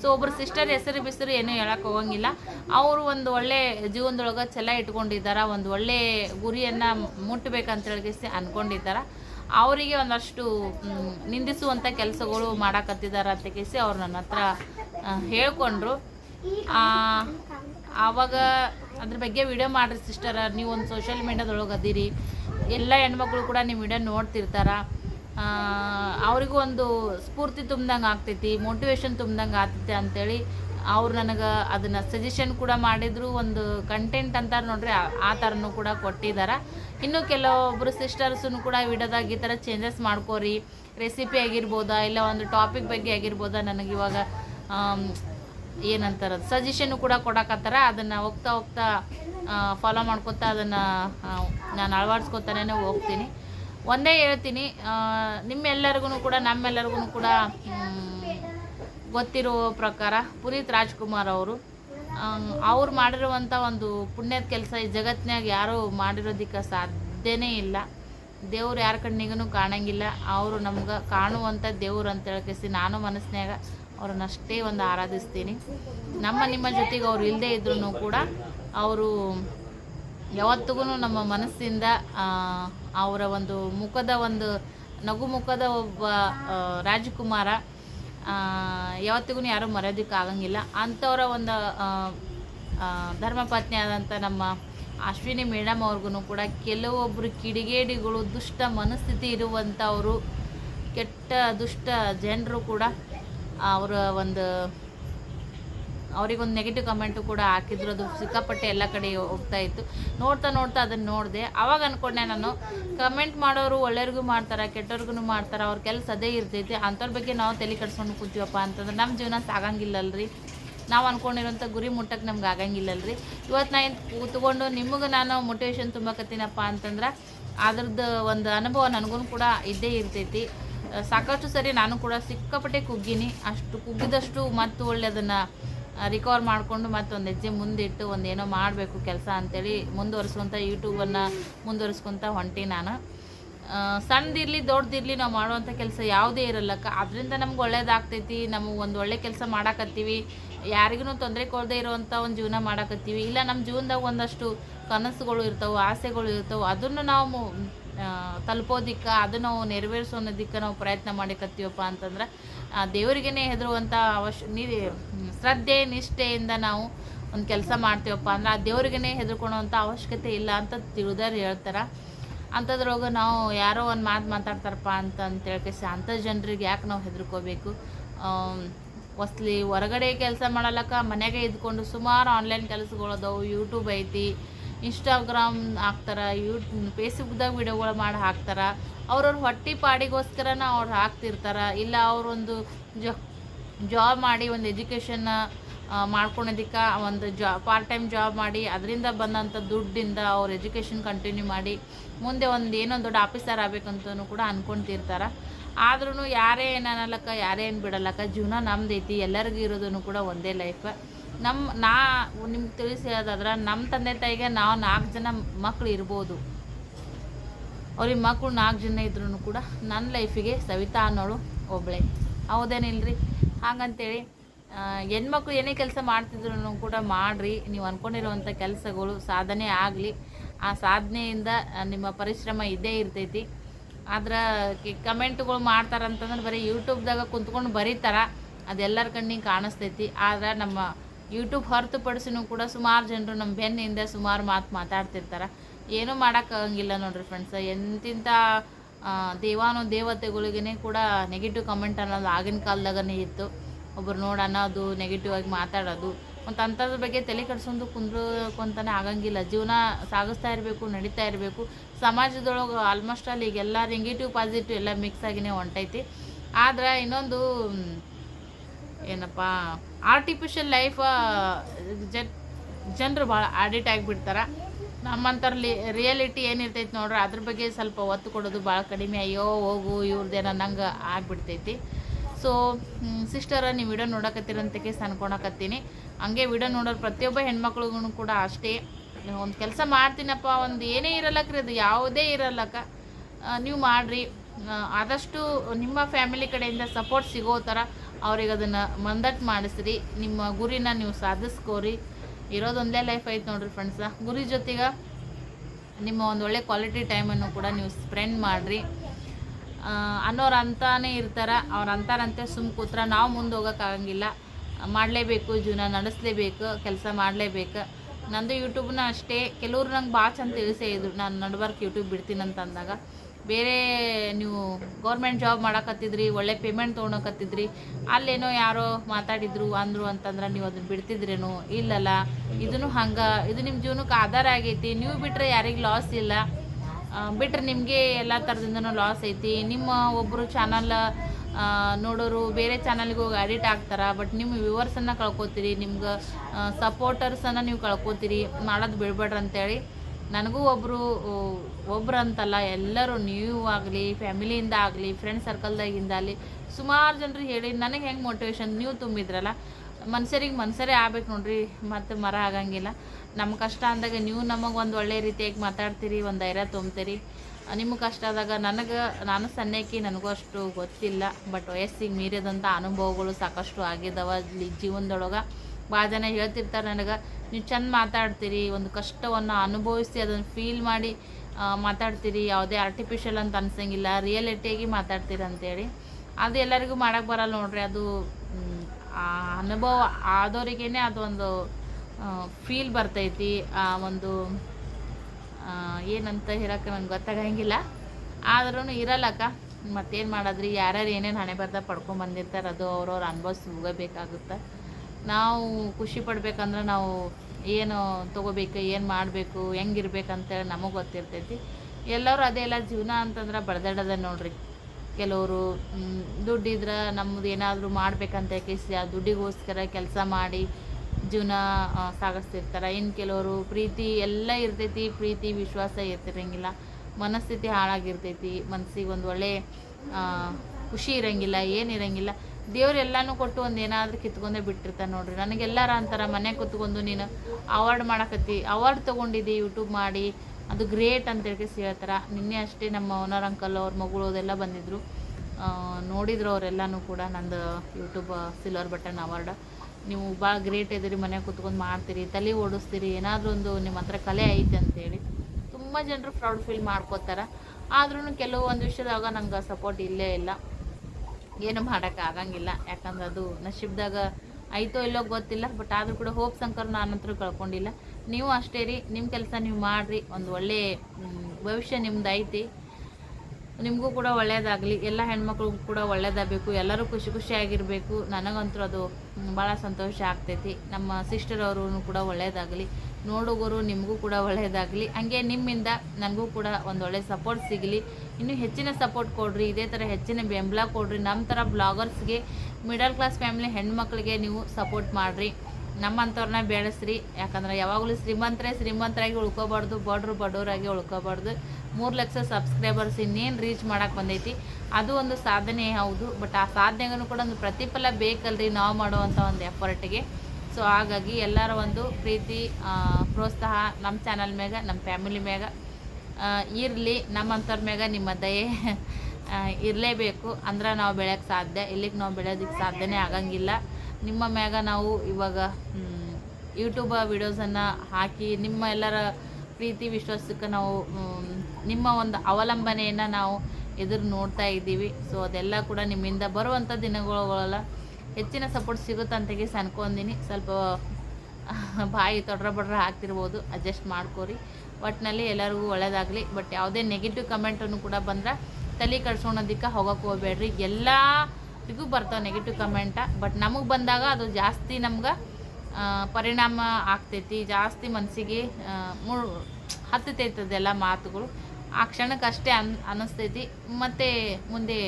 ಸೊ ಒಬ್ರು ಸಿಸ್ಟರ್ ಹೆಸರು ಬಿಸಿರು ಏನೂ ಹೇಳಕ್ಕೆ ಹೋಗಂಗಿಲ್ಲ. ಅವರು ಒಂದು ಒಳ್ಳೆ ಜೀವನದೊಳಗೆ ಛಲ ಇಟ್ಕೊಂಡಿದ್ದಾರೆ, ಒಂದು ಒಳ್ಳೆ ಗುರಿಯನ್ನು ಮುಟ್ಟಬೇಕಂತ ಹೇಳಿಸಿ ಅಂದ್ಕೊಂಡಿದ್ದಾರೆ ಅವರಿಗೆ ಒಂದಷ್ಟು ನಿಂದಿಸುವಂಥ ಕೆಲಸಗಳು ಮಾಡಕ್ಕತ್ತಿದ್ದಾರೆ ಅಂತ ಕೇಸಿ ಅವ್ರು ನನ್ನ ಹತ್ರ ಹೇಳಿಕೊಂಡ್ರು. ಆವಾಗ ಅದ್ರ ಬಗ್ಗೆ ವಿಡಿಯೋ ಮಾಡಿರಿ ಸಿಸ್ಟರ ನೀವು ಒಂದು ಸೋಷಿಯಲ್ ಮೀಡ್ಯಾದೊಳಗೆ ಅದೀರಿ. ಎಲ್ಲ ಹೆಣ್ಮಕ್ಳು ಕೂಡ ನಿಮ್ಮ ವಿಡಿಯೋ ನೋಡ್ತಿರ್ತಾರ. ಅವ್ರಿಗೂ ಒಂದು ಸ್ಫೂರ್ತಿ ತುಂಬ್ದಂಗೆ ಆಗ್ತೈತಿ ಮೋಟಿವೇಶನ್ ತುಂಬ್ದಂಗೆ ಆಗ್ತೈತಿ ಅಂಥೇಳಿ ಅವ್ರು ನನಗೆ ಅದನ್ನು ಸಜೆಷನ್ ಕೂಡ ಮಾಡಿದ್ರು, ಒಂದು ಕಂಟೆಂಟ್ ಅಂತಾರೆ ನೋಡ್ರಿ, ಆ- ಥರನೂ ಕೂಡ ಕೊಟ್ಟಿದ್ದಾರೆ ಇನ್ನು ಕೆಲವೊಬ್ಬರು ಸಿಸ್ಟರ್ಸನ್ನು ಕೂಡ ವಿಡಿಯೋದಾಗ ಈ ಥರ ಚೇಂಜಸ್ ಮಾಡ್ಕೋರಿ ರೆಸಿಪಿ ಆಗಿರ್ಬೋದಾ, ಇಲ್ಲ ಒಂದು ಟಾಪಿಕ್ ಬಗ್ಗೆ ಆಗಿರ್ಬೋದಾ, ನನಗೆ ಇವಾಗ ಏನಂತಾರೆ ಏನಂತಾರ ಸಜೆಷನ್ ಕೂಡ ಕೊಡಕತ್ತಾರ, ಅದನ್ನು ಹೋಗ್ತಾ ಹೋಗ್ತಾ ಫಾಲೋ ಮಾಡ್ಕೊತಾ ಅದನ್ನು ನಾನು ಅಳವಡಿಸ್ಕೊತಾನೇ ಹೋಗ್ತೀನಿ. ಒಂದೇ ಹೇಳ್ತೀನಿ ನಿಮ್ಮೆಲ್ಲರಿಗೂ ಕೂಡ, ನಮ್ಮೆಲ್ಲರಿಗೂ ಕೂಡ ಗೊತ್ತಿರೋ ಪ್ರಕಾರ ಪುನೀತ್ ರಾಜ್ಕುಮಾರ್ ಅವರು ಅವ್ರು ಮಾಡಿರುವಂಥ ಒಂದು ಪುಣ್ಯದ ಕೆಲಸ ಈ ಜಗತ್ತಿನಾಗ ಯಾರೂ ಮಾಡಿರೋದಕ್ಕೆ ಸಾಧ್ಯನೇ ಇಲ್ಲ. ದೇವ್ರು ಯಾರ ಕಣ್ಣಿಗೂ ಕಾಣಂಗಿಲ್ಲ. ಅವರು ನಮ್ಗೆ ಕಾಣುವಂಥ ದೇವ್ರು ಅಂತ ಹೇಳ್ಕೇಸಿ ನಾನು ಮನಸ್ಸಿನಾಗ ಅವ್ರನ್ನಷ್ಟೇ ಒಂದು ಆರಾಧಿಸ್ತೀನಿ. ನಮ್ಮ ನಿಮ್ಮ ಜೊತೆಗೆ ಅವರು ಇಲ್ಲದೇ ಇದ್ರೂ ಕೂಡ, ಅವರು ಯಾವತ್ತಿಗೂ ನಮ್ಮ ಮನಸ್ಸಿಂದ ಅವರ ಒಂದು ಮುಖದ ಒಂದು ನಗು ಮುಖದ ಒಬ್ಬ ರಾಜಕುಮಾರ. ಯಾವತ್ತಿಗೂ ಯಾರೂ ಮರೆಯೋದಕ್ಕೆ ಆಗಂಗಿಲ್ಲ. ಅಂಥವರ ಒಂದು ಧರ್ಮಪತ್ನಿ ಆದಂಥ ನಮ್ಮ ಅಶ್ವಿನಿ ಮೇಡಮ್ ಅವ್ರಿಗೂ ಕೂಡ ಕೆಲವೊಬ್ಬರು ಕಿಡಿಗೇಡಿಗಳು, ದುಷ್ಟ ಮನಸ್ಥಿತಿ ಇರುವಂಥವರು, ಕೆಟ್ಟ ದುಷ್ಟ ಜನರು ಕೂಡ ಅವರ ಒಂದು ಅವ್ರಿಗೊಂದು ನೆಗೆಟಿವ್ ಕಮೆಂಟು ಕೂಡ ಹಾಕಿದ್ರು, ಅದು ಸಿಕ್ಕಾಪಟ್ಟೆ ಎಲ್ಲ ಕಡೆ ಹೋಗ್ತಾ ಇತ್ತು. ನೋಡ್ತಾ ನೋಡ್ತಾ ಅದನ್ನು ನೋಡಿದೆ. ಅವಾಗ ಅಂದ್ಕೊಂಡೆ ನಾನು ಕಮೆಂಟ್ ಮಾಡೋರು ಒಳ್ಳೆಯವ್ರಿಗೂ ಮಾಡ್ತಾರೆ, ಕೆಟ್ಟವ್ರಿಗೂ ಮಾಡ್ತಾರೆ, ಅವ್ರ ಕೆಲಸ ಅದೇ ಇರ್ತೈತಿ, ಅಂಥವ್ರ ಬಗ್ಗೆ ನಾವು ತಲೆ ಕಟ್ಸ್ಕೊಂಡು ಕೂತೀವಪ್ಪ ಅಂತಂದ್ರೆ ನಮ್ಮ ಜೀವನ ಸಾಗಂಗಿಲ್ಲಲ್ರಿ ನಾವು ಅಂದ್ಕೊಂಡಿರೋಂಥ ಗುರಿ ಮುಟ್ಟಕ್ಕೆ ನಮ್ಗೆ ಆಗಂಗಿಲ್ಲಲ್ರಿ. ಇವತ್ತು ನಾನು ಕೂತ್ಕೊಂಡು ನಿಮಗೆ ನಾನು ಮೋಟಿವೇಶನ್ ತುಂಬಕತ್ತೀನಪ್ಪ ಅಂತಂದ್ರೆ, ಅದ್ರದ್ದು ಒಂದು ಅನುಭವ ನನಗೂ ಕೂಡ ಇದ್ದೇ ಇರ್ತೈತಿ. ಸಾಕಷ್ಟು ಸರಿ ನಾನು ಕೂಡ ಸಿಕ್ಕಾಪಟ್ಟೆ ಕುಗ್ಗೀನಿ. ಅಷ್ಟು ಕುಗ್ಗಿದಷ್ಟು ಮತ್ತು ಒಳ್ಳೆ ಅದನ್ನು ರಿಕವರ್ ಮಾಡಿಕೊಂಡು ಮತ್ತೊಂದು ಹೆಜ್ಜೆ ಮುಂದಿಟ್ಟು ಒಂದು ಏನೋ ಮಾಡಬೇಕು ಕೆಲಸ ಅಂತೇಳಿ ಮುಂದುವರಿಸುವಂಥ ಯೂಟ್ಯೂಬನ್ನು ಮುಂದುವರಿಸ್ಕೊತ ಹೊಂಟಿ ನಾನು. ಸಣ್ಣದಿರಲಿ ದೊಡ್ಡದಿರಲಿ ನಾವು ಮಾಡುವಂಥ ಕೆಲಸ ಯಾವುದೇ ಇರಲ್ಲಕ್ಕ. ಅದರಿಂದ ನಮ್ಗೆ ಒಳ್ಳೇದಾಗ್ತೈತಿ. ನಮಗೆ ಒಂದು ಒಳ್ಳೆ ಕೆಲಸ ಮಾಡಾಕತ್ತೀವಿ. ಯಾರಿಗೂ ತೊಂದರೆ ಕೊಡದೆ ಇರುವಂಥ ಒಂದು ಜೀವನ ಮಾಡಾಕತ್ತೀವಿ. ಇಲ್ಲ ನಮ್ಮ ಜೀವನದಾಗ ಒಂದಷ್ಟು ಕನಸುಗಳು ಇರ್ತಾವೆ, ಆಸೆಗಳು ಇರ್ತಾವೆ. ಅದನ್ನು ನಾವು ತಲುಪೋದಿಕ್ಕೆ ಅದು ನಾವು ನೆರವೇರಿಸೋದಕ್ಕೆ ನಾವು ಪ್ರಯತ್ನ ಮಾಡಿಕತ್ತೀವಪ್ಪ ಅಂತಂದ್ರೆ ಆ, ದೇವರಿಗೇನೆ ಹೆದರುವಂಥ ಅವಶ್ಯ ಶ್ರದ್ಧೆ ನಿಷ್ಠೆಯಿಂದ ನಾವು ಒಂದು ಕೆಲಸ ಮಾಡ್ತೀವಪ್ಪ ಅಂದ್ರೆ ಆ ದೇವರಿಗೇ ಹೆದ್ರಿಕೊಳ್ಳುವಂಥ ಅವಶ್ಯಕತೆ ಇಲ್ಲ ಅಂತ ತಿಳಿದವ್ರು ಹೇಳ್ತಾರೆ. ಅಂಥದ್ರೊಳಗೆ ನಾವು ಯಾರೋ ಒಂದು ಮಾತು ಮಾತಾಡ್ತಾರಪ್ಪ ಅಂತ ಅಂತ ಹೇಳ್ಕೇಸಿ ಅಂಥ ಜನರಿಗೆ ಯಾಕೆ ನಾವು ಹೆದರ್ಕೋಬೇಕು? ಹೊಸ್ಲಿ ಹೊರಗಡೆ ಕೆಲಸ ಮಾಡಲಕ್ಕ ಮನೆಗೆ ಇದ್ಕೊಂಡು ಸುಮಾರು ಆನ್ಲೈನ್ ಕೆಲಸಗಳು ಅದಾವು ಯೂಟ್ಯೂಬ್ ಐತಿ ಇನ್ಸ್ಟಾಗ್ರಾಮ್ ಹಾಕ್ತಾರೆ ಯೂ ಫೇಸ್ಬುಕ್ದಾಗ ವಿಡಿಯೋಗಳು ಮಾಡಿ ಹಾಕ್ತಾರೆ. ಅವ್ರವ್ರ ಹೊಟ್ಟೆ ಪಾಡಿಗೋಸ್ಕರನ ಅವ್ರು ಹಾಕ್ತಿರ್ತಾರೆ. ಇಲ್ಲ ಅವರೊಂದು ಜಾಬ್ ಮಾಡಿ ಒಂದು ಎಜುಕೇಷನ್ನ ಮಾಡ್ಕೊಳೋದಕ್ಕೆ ಒಂದು ಜಾ ಪಾರ್ಟ್ ಟೈಮ್ ಜಾಬ್ ಮಾಡಿ, ಅದರಿಂದ ಬಂದಂಥ ದುಡ್ಡಿಂದ ಅವ್ರ ಎಜುಕೇಷನ್ ಕಂಟಿನ್ಯೂ ಮಾಡಿ, ಮುಂದೆ ಒಂದು ಏನೋ ದೊಡ್ಡ ಆಫೀಸರ್ ಆಗ್ಬೇಕಂತನೂ ಕೂಡ ಅಂದ್ಕೊಂತಿರ್ತಾರೆ ಆದ್ರೂ ಯಾರೇ ಏನು ಅನ್ನಲಕ್ಕ, ಯಾರೇ ಏನು ಬಿಡಲ್ಲಕ್ಕ ಜೀವನ ನಮ್ದೈತಿ, ಎಲ್ಲರಿಗೂ ಇರೋದನ್ನು ಕೂಡ ಒಂದೇ ಲೈಫ್ ನಮ್ಮ ನಾ, ನಿಮ್ಗೆ ತಿಳಿಸಿ ಹೇಳೋದಾದ್ರೆ ನಮ್ಮ ತಂದೆ ತಾಯಿಗೆ ನಾವು ನಾಲ್ಕು ಜನ ಮಕ್ಕಳು ಇರ್ಬೋದು. ಅವ್ರಿಗೆ ಮಕ್ಕಳು ನಾಲ್ಕು ಜನ ಇದ್ರೂ ಕೂಡ ನನ್ನ ಲೈಫಿಗೆ ಸವಿತಾ ಅನ್ನೋಳು ಒಬ್ಬಳೆ ಹೌದೇನಿಲ್ರಿ? ಹಾಗಂತೇಳಿ ಹೆಣ್ಮಕ್ಳು ಏನೇ ಕೆಲಸ ಮಾಡ್ತಿದ್ರು ಕೂಡ ಮಾಡಿರಿ. ನೀವು ಅಂದ್ಕೊಂಡಿರುವಂಥ ಕೆಲಸಗಳು ಸಾಧನೆ ಆಗಲಿ. ಆ ಸಾಧನೆಯಿಂದ ನಿಮ್ಮ ಪರಿಶ್ರಮ ಇದ್ದೇ ಇರ್ತೈತಿ. ಆದ್ರೆ ಕಮೆಂಟ್ಗಳು ಮಾಡ್ತಾರಂತಂದ್ರೆ ಬರೀ ಯೂಟ್ಯೂಬ್ದಾಗ ಕುಂತ್ಕೊಂಡು ಬರೀತಾರ. ಅದೆಲ್ಲರ ಕಣ್ಣಿಗೆ ಕಾಣಿಸ್ತೈತಿ. ಆದ್ರೆ ನಮ್ಮ ಯೂಟ್ಯೂಬ್ ಹೊರತುಪಡಿಸಿನೂ ಕೂಡ ಸುಮಾರು ಜನರು ನಮ್ಮ ಬೆನ್ನಿಂದ ಸುಮಾರು ಮಾತು ಮಾತಾಡ್ತಿರ್ತಾರೆ. ಏನೂ ಮಾಡೋಕ್ಕಾಗಂಗಿಲ್ಲ ನೋಡ್ರಿ ಫ್ರೆಂಡ್ಸ್ ಎಂತಿಂಥ ದೇವಾನು ದೇವತೆಗಳಿಗೇ ಕೂಡ ನೆಗೆಟಿವ್ ಕಮೆಂಟ್ ಅನ್ನೋದು ಆಗಿನ ಕಾಲದಾಗನೇ ಇತ್ತು. ಒಬ್ರು ನೋಡಿ ಅದು ನೆಗೆಟಿವ್ ಆಗಿ ಮಾತಾಡೋದು. ಮತ್ತು ಅಂಥದ್ರ ಬಗ್ಗೆ ತಲೆ ಕೆಡ್ಸೊಂದು ಕುಂದ್ರಕೊಂತಾನೆ ಆಗಂಗಿಲ್ಲ. ಜೀವನ ಸಾಗಿಸ್ತಾ ಇರಬೇಕು, ನಡೀತಾ ಇರಬೇಕು. ಸಮಾಜದೊಳಗೆ ಆಲ್ಮೋಸ್ಟ್ ಅಲ್ಲಿ ಈಗೆಲ್ಲ ನೆಗೆಟಿವ್ ಪಾಸಿಟಿವ್ ಎಲ್ಲ ಮಿಕ್ಸ್ ಆಗಿನೇ ಹೊಂಟೈತಿ. ಆದ್ರೆ ಇನ್ನೊಂದು ಏನಪ್ಪ ಆರ್ಟಿಫಿಷಿಯಲ್ ಲೈಫ್ ಜನರು ಭಾಳ ಆಡಿಟ್ ಆಗಿಬಿಡ್ತಾರೆ. ನಮ್ಮಂಥವ್ರಲ್ಲಿ ರಿಯಾಲಿಟಿ ಏನಿರ್ತೈತಿ ನೋಡ್ರಿ, ಅದ್ರ ಬಗ್ಗೆ ಸ್ವಲ್ಪ ಒತ್ತು ಕೊಡೋದು ಭಾಳ ಕಡಿಮೆ. ಅಯ್ಯೋ, ಹೋಗು ಇವ್ರದ್ದೇನ ನಂಗೆ ಆಗ್ಬಿಡ್ತೈತಿ. ಸೊ ಸಿಸ್ಟರ ನೀವು ವಿಡಿಯೋ ನೋಡಕತ್ತೀರಂತಕ್ಕೆ ಅನ್ಕೊಳಕತ್ತೀನಿ ಹಂಗೆ ವಿಡಿಯೋ ನೋಡೋರು ಪ್ರತಿಯೊಬ್ಬ ಹೆಣ್ಮಕ್ಳಿಗೂ ಕೂಡ ಅಷ್ಟೇ. ಒಂದು ಕೆಲಸ ಮಾಡ್ತೀನಪ್ಪ, ಒಂದು ಏನೇ ಇರಲ್ಲಕ್ರಿ ಅದು ಯಾವುದೇ ಇರಲ್ಲಕ್ಕ ನೀವು ಮಾಡಿರಿ. ಆದಷ್ಟು ನಿಮ್ಮ ಫ್ಯಾಮಿಲಿ ಕಡೆಯಿಂದ ಸಪೋರ್ಟ್ ಸಿಗೋ ಥರ ಅವ್ರಿಗೆ ಅದನ್ನು ಮಂದಟ್ಟು ಮಾಡಿಸ್ರಿ. ನಿಮ್ಮ ಗುರಿನ ನೀವು ಸಾಧಿಸ್ಕೋರಿ. ಇರೋದೊಂದೇ ಲೈಫ್ ಐತೆ ನೋಡ್ರಿ ಫ್ರೆಂಡ್ಸ ಗುರಿ ಜೊತೆಗೆ ನಿಮ್ಮ ಒಂದು ಒಳ್ಳೆ ಕ್ವಾಲಿಟಿ ಟೈಮನ್ನು ಕೂಡ ನೀವು ಸ್ಪೆಂಡ್ ಮಾಡಿರಿ. ಅನ್ನೋರು ಅಂತಾನೆ ಇರ್ತಾರೆ. ಅವ್ರು ಅಂತಾರಂತೆ ಸುಮ್ ಕೂತ್ರ ನಾವು ಮುಂದೆ ಹೋಗೋಕ್ಕಾಗಂಗಿಲ್ಲ ಮಾಡಲೇಬೇಕು, ಜೀವನ ನಡೆಸಲೇಬೇಕು, ಕೆಲಸ ಮಾಡಲೇಬೇಕು. ನಂದು ಯೂಟ್ಯೂಬ್ನ ಅಷ್ಟೇ. ಕೆಲವ್ರು ನಂಗೆ ಭಾಳ ಚಂದ ತಿಳಿಸೇ ಇದ್ರು. ನಾನು ನಡ್ಬಾರ್ದು ಯೂಟ್ಯೂಬ್ ಬಿಡ್ತೀನಿ ಅಂತ ಅಂದಾಗ ಬೇರೆ ನೀವು ಗೌರ್ಮೆಂಟ್ ಜಾಬ್ ಮಾಡಕತ್ತಿದ್ರಿ, ಒಳ್ಳೆ ಪೇಮೆಂಟ್ ತೊಗೊಳಕತ್ತಿದ್ರಿ, ಅಲ್ಲೇನೋ ಯಾರೋ ಮಾತಾಡಿದ್ರು, ಅಂದರು ಅಂತಂದ್ರೆ ನೀವು ಅದನ್ನ ಬಿಡ್ತಿದ್ರೇನು, ಇಲ್ಲಲ್ಲ. ಇದನ್ನು ಹಂಗೆ, ಇದು ನಿಮ್ಮ ಜೀವನಕ್ಕೆ ಆಧಾರ ಆಗೈತಿ. ನೀವು ಬಿಟ್ಟರೆ ಯಾರಿಗೆ ಲಾಸ್ ಇಲ್ಲ. ಬಿಟ್ರೆ ನಿಮಗೆ ಎಲ್ಲ ಥರದಿಂದನೂ ಲಾಸ್ ಐತಿ. ನಿಮ್ಮ ಒಬ್ಬರು ಚಾನಲ್ ನೋಡೋರು ಬೇರೆ ಚಾನಲ್ಗೆ ಹೋಗಿ ಅಡಿಟ್ ಆಗ್ತಾರೆ ಬಟ್ ನಿಮ್ಮ ವ್ಯೂವರ್ಸನ್ನು ಕಳ್ಕೊತೀರಿ, ನಿಮ್ಗೆ ಸಪೋರ್ಟರ್ಸನ್ನು ನೀವು ಕಳ್ಕೊತೀರಿ, ಮಾಡೋದು ಬಿಡ್ಬೇಡ್ರಿ ಅಂತೇಳಿ ನನಗೂ ಒಬ್ಬರು ಒಬ್ರು ಅಂತಲ್ಲ ಎಲ್ಲರೂ ನೀವು ಆಗಲಿ, ಫ್ಯಾಮಿಲಿಯಿಂದ ಆಗಲಿ ಫ್ರೆಂಡ್ ಸರ್ಕಲ್ದಾಗಿಂದ ಆಗಲಿ, ಸುಮಾರು ಜನರು ಹೇಳಿ, ನನಗೆ ಹೆಂಗೆ ಮೋಟಿವೇಶನ್ ನೀವು ತುಂಬಿದ್ರಲ್ಲ ಮನುಷ್ಯರಿಗೆ ಮನುಷ್ಯರೇ ಆಗ್ಬೇಕು ನೋಡ್ರಿ, ಮತ್ತು ಮರ ಆಗಂಗಿಲ್ಲ. ನಮ್ಮ ಕಷ್ಟ ಅಂದಾಗ ನೀವು ನಮಗೆ ಒಂದು ಒಳ್ಳೆ ರೀತಿಯಾಗಿ ಮಾತಾಡ್ತೀರಿ, ಒಂದು ಧೈರ್ಯ ತುಂಬ್ತೀರಿ. ನಿಮ್ಮ ಕಷ್ಟ ಆದಾಗ ನನಗೆ, ನಾನು ಸಣ್ಣಕಿ ನನಗೂ ಅಷ್ಟು ಗೊತ್ತಿಲ್ಲ ಬಟ್ ವಯಸ್ಸಿಗೆ ಮೀರಿದಂಥ ಅನುಭವಗಳು ಸಾಕಷ್ಟು ಆಗಿದ್ದಾವ ಜೀವನದೊಳಗೆ. ಭಾಳ ಜನ ಹೇಳ್ತಿರ್ತಾರೆ ನನಗೆ, ನೀವು ಚೆಂದ ಮಾತಾಡ್ತೀರಿ, ಒಂದು ಕಷ್ಟವನ್ನು ಅನುಭವಿಸಿ, ಅದನ್ನು ಫೀಲ್ ಮಾಡಿ ಮಾತಾಡ್ತೀರಿ, ಯಾವುದೇ ಆರ್ಟಿಫಿಷಿಯಲ್ ಅಂತ ಅನ್ಸಂಗಿಲ್ಲ ರಿಯಾಲಿಟಿಯಾಗಿ ಮಾತಾಡ್ತೀರಿ ಅಂತೇಳಿ. ಅದು ಎಲ್ಲರಿಗೂ ಮಾಡೋಕ್ಕೆ ಬರಲ್ಲ ನೋಡ್ರಿ, ಅದು ಆ ಅನುಭವ ಆದವರಿಗೇ ಅದೊಂದು ಫೀಲ್ ಬರ್ತೈತಿ, ಆ, ಒಂದು ಏನಂತ ಹೇಳಕ್ಕೆ ನಂಗೆ ಗೊತ್ತಾಗಂಗಿಲ್ಲ. ಆದ್ರೂ ಇರಲ್ಲಕ್ಕ ಮತ್ತೇನು ಮಾಡಿದ್ರಿ, ಯಾರ್ಯಾರು ಏನೇನು ಹಣೆ ಬರ್ದ ಪಡ್ಕೊಂಡು ಬಂದಿರ್ತಾರೆ, ಅದು ಅವ್ರವ್ರ ಅನುಭವಿಸಿ ಹೋಗಬೇಕಾಗುತ್ತೆ ನಾವು ಖುಷಿ ಪಡ್ಬೇಕಂದ್ರೆ ನಾವು ಏನು ತೊಗೋಬೇಕು, ಏನು ಮಾಡಬೇಕು, ಹೆಂಗಿರ್ಬೇಕಂತೇಳಿ ನಮಗೆ ಗೊತ್ತಿರ್ತೈತಿ. ಎಲ್ಲರೂ ಅದೇ ಎಲ್ಲ ಜೀವನ ಅಂತಂದ್ರೆ ಬಡ್ದಾಡದ ನೋಡ್ರಿ. ಕೆಲವರು ದುಡ್ಡಿದ್ರೆ ನಮ್ಮದು ಏನಾದರೂ ಮಾಡ್ಬೇಕಂತ ಕೇಸಿ ಆ ದುಡ್ಡಿಗೋಸ್ಕರ ಕೆಲಸ ಮಾಡಿ ಜೀವನ ಸಾಗಿಸ್ತಿರ್ತಾರೆ. ಇನ್ನು ಕೆಲವರು ಪ್ರೀತಿ ಎಲ್ಲ ಇರ್ತೈತಿ, ಪ್ರೀತಿ, ವಿಶ್ವಾಸ ಇರ್ತಿರಂಗಿಲ್ಲ. ಮನಸ್ಥಿತಿ ಹಾಳಾಗಿರ್ತೈತಿ ಮನಸ್ಸಿಗೆ ಒಂದು ಒಳ್ಳೆ ಖುಷಿ ಇರಂಗಿಲ್ಲ ಏನು ಇರಂಗಿಲ್ಲ ದೇವ್ರು ಎಲ್ಲನೂ ಕೊಟ್ಟು ಒಂದು ಏನಾದರೂ ಕಿತ್ಕೊಂಡೇ ಬಿಟ್ಟಿರ್ತಾನೆ ನೋಡ್ರಿ. ನನಗೆಲ್ಲಾರ ಅಂತಾರ, ಮನೆ ಕುತ್ಕೊಂಡು ನೀನು ಅವಾರ್ಡ್ ಮಾಡಕತ್ತಿ ಅವಾರ್ಡ್ ತೊಗೊಂಡಿದ್ದಿ ಯೂಟ್ಯೂಬ್ ಮಾಡಿ, ಅದು ಗ್ರೇಟ್ ಅಂತ ಹೇಳಿ ಹೇಳ್ತಾರೆ. ನಿನ್ನೆ ಅಷ್ಟೇ ನಮ್ಮ ಓನರ್ ಅಂಕಲ್ ಅವ್ರ ಮಗಳು ಅದೆಲ್ಲ ಬಂದಿದ್ರು. ನೋಡಿದ್ರು ಅವರೆಲ್ಲನೂ ಕೂಡ ನಂದು ಯೂಟ್ಯೂಬ್ ಸಿಲ್ವರ್ ಬಟನ್ ಅವಾರ್ಡ್ ನೀವು ಭಾಳ ಗ್ರೇಟ್ ಇದ್ದೀರಿ ಮನೆ ಕೂತ್ಕೊಂಡು ಮಾಡ್ತೀರಿ, ತಲೆ ಓಡಿಸ್ತೀರಿ, ಏನಾದರೂ ಒಂದು ನಿಮ್ಮ ಹತ್ರ ಕಲೆ ಐತೆ ಅಂತೇಳಿ ತುಂಬ ಜನರು ಪ್ರೌಡ್ ಫೀಲ್ ಮಾಡ್ಕೋತಾರೆ. ಆದ್ರೂ ಕೆಲವೊಂದು ವಿಷಯದಾಗ ನಂಗೆ ಸಪೋರ್ಟ್ ಇಲ್ಲೇ ಇಲ್ಲ. ಏನು ಮಾಡೋಕೆ ಆಗಂಗಿಲ್ಲ. ಯಾಕಂದ್ರೆ ಅದು ನಶೀಬ್ದಾಗ ಐತೋ ಇಲ್ಲೋ ಗೊತ್ತಿಲ್ಲ ಬಟ್ ಆದರೂ ಕೂಡ ಹೋಪ್ ಸಂಕರ್ ನಾನಂತರೂ ಕಳ್ಕೊಂಡಿಲ್ಲ. ನೀವು ಅಷ್ಟೇ ರೀ ನಿಮ್ಮ ಕೆಲಸ ನೀವು ಮಾಡಿರಿ, ಒಂದು ಒಳ್ಳೆ ಭವಿಷ್ಯ ನಿಮ್ದು ಐತಿ ನಿಮಗೂ ಕೂಡ ಒಳ್ಳೆಯದಾಗಲಿ ಎಲ್ಲ ಹೆಣ್ಮಕ್ಳಿಗೂ ಕೂಡ ಒಳ್ಳೇದಾಗಬೇಕು, ಎಲ್ಲರೂ ಖುಷಿ ಖುಷಿಯಾಗಿರಬೇಕು. ನನಗಂತೂ ಅದು ಭಾಳ ಸಂತೋಷ ಆಗ್ತೈತಿ. ನಮ್ಮ ಸಿಸ್ಟರ್ ಅವರು ಕೂಡ ಒಳ್ಳೇದಾಗಲಿ. ನೋಡುಗರು ನಿಮಗೂ ಕೂಡ ಒಳ್ಳೆಯದಾಗಲಿ ಹಂಗೆ ನಿಮ್ಮಿಂದ ನನಗೂ ಕೂಡ ಒಂದು ಒಳ್ಳೆಯ ಸಪೋರ್ಟ್ ಸಿಗಲಿ. ಇನ್ನೂ ಹೆಚ್ಚಿನ ಸಪೋರ್ಟ್ ಕೊಡ್ರಿ, ಇದೇ ಥರ ಹೆಚ್ಚಿನ ಬೆಂಬಲ ಕೊಡ್ರಿ. ನಮ್ಮ ಥರ ಬ್ಲಾಗರ್ಸ್ಗೆ ಮಿಡಲ್ ಕ್ಲಾಸ್ ಫ್ಯಾಮಿಲಿ ಹೆಣ್ಮಕ್ಳಿಗೆ ನೀವು ಸಪೋರ್ಟ್ ಮಾಡಿರಿ. ನಮ್ಮಂಥವ್ರನ್ನ ಬೆಳೆಸ್ರಿ. ಯಾಕಂದ್ರೆ ಯಾವಾಗಲೂ ಶ್ರೀಮಂತರೇ ಶ್ರೀಮಂತರಾಗಿ ಉಳ್ಕೋಬಾರ್ದು, ಬಡ್ರು ಬಡವರಾಗಿ ಉಳ್ಕೋಬಾರ್ದು. ಮೂರು ಲಕ್ಷ ಸಬ್ಸ್ಕ್ರೈಬರ್ಸ್ ಇನ್ನೇನು ರೀಚ್ ಮಾಡೋಕೆ ಬಂದೈತಿ? ಅದು ಒಂದು ಸಾಧನೆ ಹೌದು. ಬಟ್ ಆ ಸಾಧನೆಗೂ ಕೂಡ ಒಂದು ಪ್ರತಿಫಲ ಬೇಕಲ್ರಿ ನಾವು ಮಾಡುವಂಥ ಒಂದು ಎಫರ್ಟ್ಗೆ ಸೊ ಹಾಗಾಗಿ ಎಲ್ಲರ ಒಂದು ಪ್ರೀತಿ ಪ್ರೋತ್ಸಾಹ ನಮ್ಮ ಚಾನಲ್ ಮ್ಯಾಗ, ನಮ್ಮ ಫ್ಯಾಮಿಲಿ ಮ್ಯಾಗ. ಇರಲಿ, ನಮ್ಮಂಥವ್ರ ಮ್ಯಾಗ ನಿಮ್ಮ ದಯೆ ಇರಲೇಬೇಕು. ಅಂದ್ರೆ ನಾವು ಬೆಳೆಯೋಕ್ಕೆ ಸಾಧ್ಯ, ಇಲ್ಲಿಗೆ ನಾವು ಬೆಳೆಯೋದಕ್ಕೆ ಸಾಧ್ಯನೇ ಆಗಂಗಿಲ್ಲ. ನಿಮ್ಮ ಮ್ಯಾಗ ನಾವು ಇವಾಗ ಯೂಟ್ಯೂಬ ವೀಡಿಯೋಸನ್ನು ಹಾಕಿ, ನಿಮ್ಮ ಎಲ್ಲರ ಪ್ರೀತಿ, ವಿಶ್ವಾಸಕ್ಕೆ ನಾವು ನಿಮ್ಮ ಒಂದು ಅವಲಂಬನೆಯನ್ನು ನಾವು ಎದುರು ನೋಡ್ತಾ ಇದ್ದೀವಿ. ಸೊ ಅದೆಲ್ಲ ಕೂಡ ನಿಮ್ಮಿಂದ ಬರುವಂಥ ದಿನಗಳೆಲ್ಲ ಹೆಚ್ಚಿನ ಸಪೋರ್ಟ್ ಸಿಗುತ್ತೆ ಅಂತಾಗಿ ಅನ್ಕೊಂಡಿನಿ ಸ್ವಲ್ಪ (laughs) ಬಾಯಿ ತೊಡ್ರ ಬಡ್ರ ಹಾಕ್ತಿರ್ಬೋದು ಅಡ್ಜಸ್ಟ್ ಮಾಡ್ಕೋರಿ. ಒಟ್ಟಿನಲ್ಲಿ ಎಲ್ಲರಿಗೂ ಒಳ್ಳೇದಾಗಲಿ. ಬಟ್ ಯಾವುದೇ ನೆಗೆಟಿವ್ ಕಮೆಂಟನ್ನು ಕೂಡ ಬಂದ್ರೆ ತಲೆ ಕಡ್ಸ್ಕೊಳೋದಕ್ಕೆ ಹೋಗೋಕೆ ಹೋಗ್ಬೇಡ್ರಿ. ಎಲ್ಲರಿಗೂ ಬರ್ತಾವೆ ನೆಗೆಟಿವ್ ಕಮೆಂಟ ಬಟ್ ನಮಗೆ ಬಂದಾಗ ಅದು ಜಾಸ್ತಿ ನಮ್ಗೆ ಪರಿಣಾಮ ಆಗ್ತೈತಿ. ಜಾಸ್ತಿ ಮನಸ್ಸಿಗೆ ಮು ಹತ್ತೈತದೆಲ್ಲ ಮಾತುಗಳು. ಆ ಕ್ಷಣಕ್ಕೆ ಅಷ್ಟೇ ಅನ್ ಅನ್ನಿಸ್ತೈತಿ ಮತ್ತು ಮುಂದೆ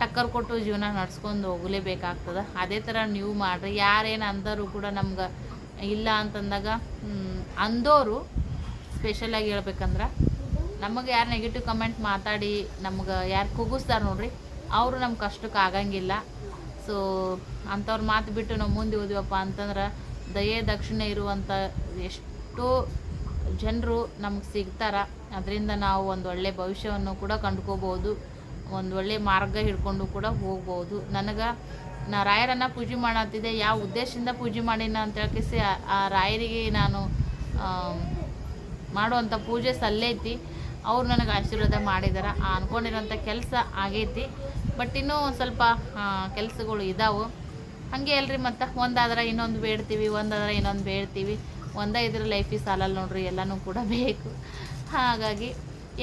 ಟಕ್ಕರ್ ಕೊಟ್ಟು ಜೀವನ ನಡ್ಸ್ಕೊಂಡು ಹೋಗಲೇಬೇಕಾಗ್ತದೆ. ಅದೇ ಥರ ನೀವು ಮಾಡಿರಿ. ಯಾರೇನು ಅಂದರೂ ಕೂಡ ನಮ್ಗೆ ಇಲ್ಲ ಅಂತಂದಾಗ ಅಂದೋರು ಸ್ಪೆಷಲಾಗಿ ಹೇಳ್ಬೇಕಂದ್ರೆ, ನಮಗೆ ಯಾರು ನೆಗೆಟಿವ್ ಕಮೆಂಟ್ ಮಾತಾಡಿ ನಮ್ಗೆ ಯಾರು ಕುಗ್ಗಿಸ್ತಾರೆ ನೋಡ್ರಿ. ಅವರು ನಮ್ಮ ಕಷ್ಟಕ್ಕೆ ಆಗಂಗಿಲ್ಲ. ಸೊ ಅಂಥವ್ರ ಮಾತು ಬಿಟ್ಟು ನಾವು ಮುಂದೆ ಓದಿವಪ್ಪ ಅಂತಂದ್ರೆ, ದಯೆ ದಕ್ಷಿಣ ಇರುವಂಥ ಎಷ್ಟೋ ಜನರು ನಮ್ಗೆ ಸಿಗ್ತಾರ. ಅದರಿಂದ ನಾವು ಒಂದು ಒಳ್ಳೆಯ ಭವಿಷ್ಯವನ್ನು ಕೂಡ ಕಂಡ್ಕೋಬೋದು. ಒಂದು ಒಳ್ಳೆಯ ಮಾರ್ಗ ಹಿಡ್ಕೊಂಡು ಕೂಡ ಹೋಗ್ಬೋದು. ನನಗೆ ನಾ ರಾಯರನ್ನು ಪೂಜೆ ಮಾಡತ್ತಿದ್ದೆ ಯಾವ ಉದ್ದೇಶದಿಂದ ಪೂಜೆ ಮಾಡಿನ ಅಂತ ಹೇಳ್ಕಿಸಿ ಆ- ರಾಯರಿಗೆ ನಾನು ಮಾಡುವಂಥ ಪೂಜೆ ಸಲ್ಲೈತಿ. ಅವ್ರು ನನಗೆ ಆಶೀರ್ವಾದ ಮಾಡಿದಾರೆ. ಆ ಅಂದ್ಕೊಂಡಿರೋಂಥ ಕೆಲಸ ಆಗೈತಿ. ಬಟ್ ಇನ್ನೂ ಒಂದು ಸ್ವಲ್ಪ ಕೆಲಸಗಳು ಇದಾವೆ. ಹಾಗೆ ಅಲ್ರಿ ಮತ್ತು. ಒಂದಾದ್ರೆ ಇನ್ನೊಂದು ಬೇಡ್ತೀವಿ, ಒಂದಾದ್ರೆ ಇನ್ನೊಂದು ಬೇಡ್ತೀವಿ. ಒಂದೇ ಇದ್ರೆ ಲೈಫಿಗೆ ಸಾಲಲ್ಲ ನೋಡ್ರಿ, ಎಲ್ಲನೂ ಕೂಡ ಬೇಕು. ಹಾಗಾಗಿ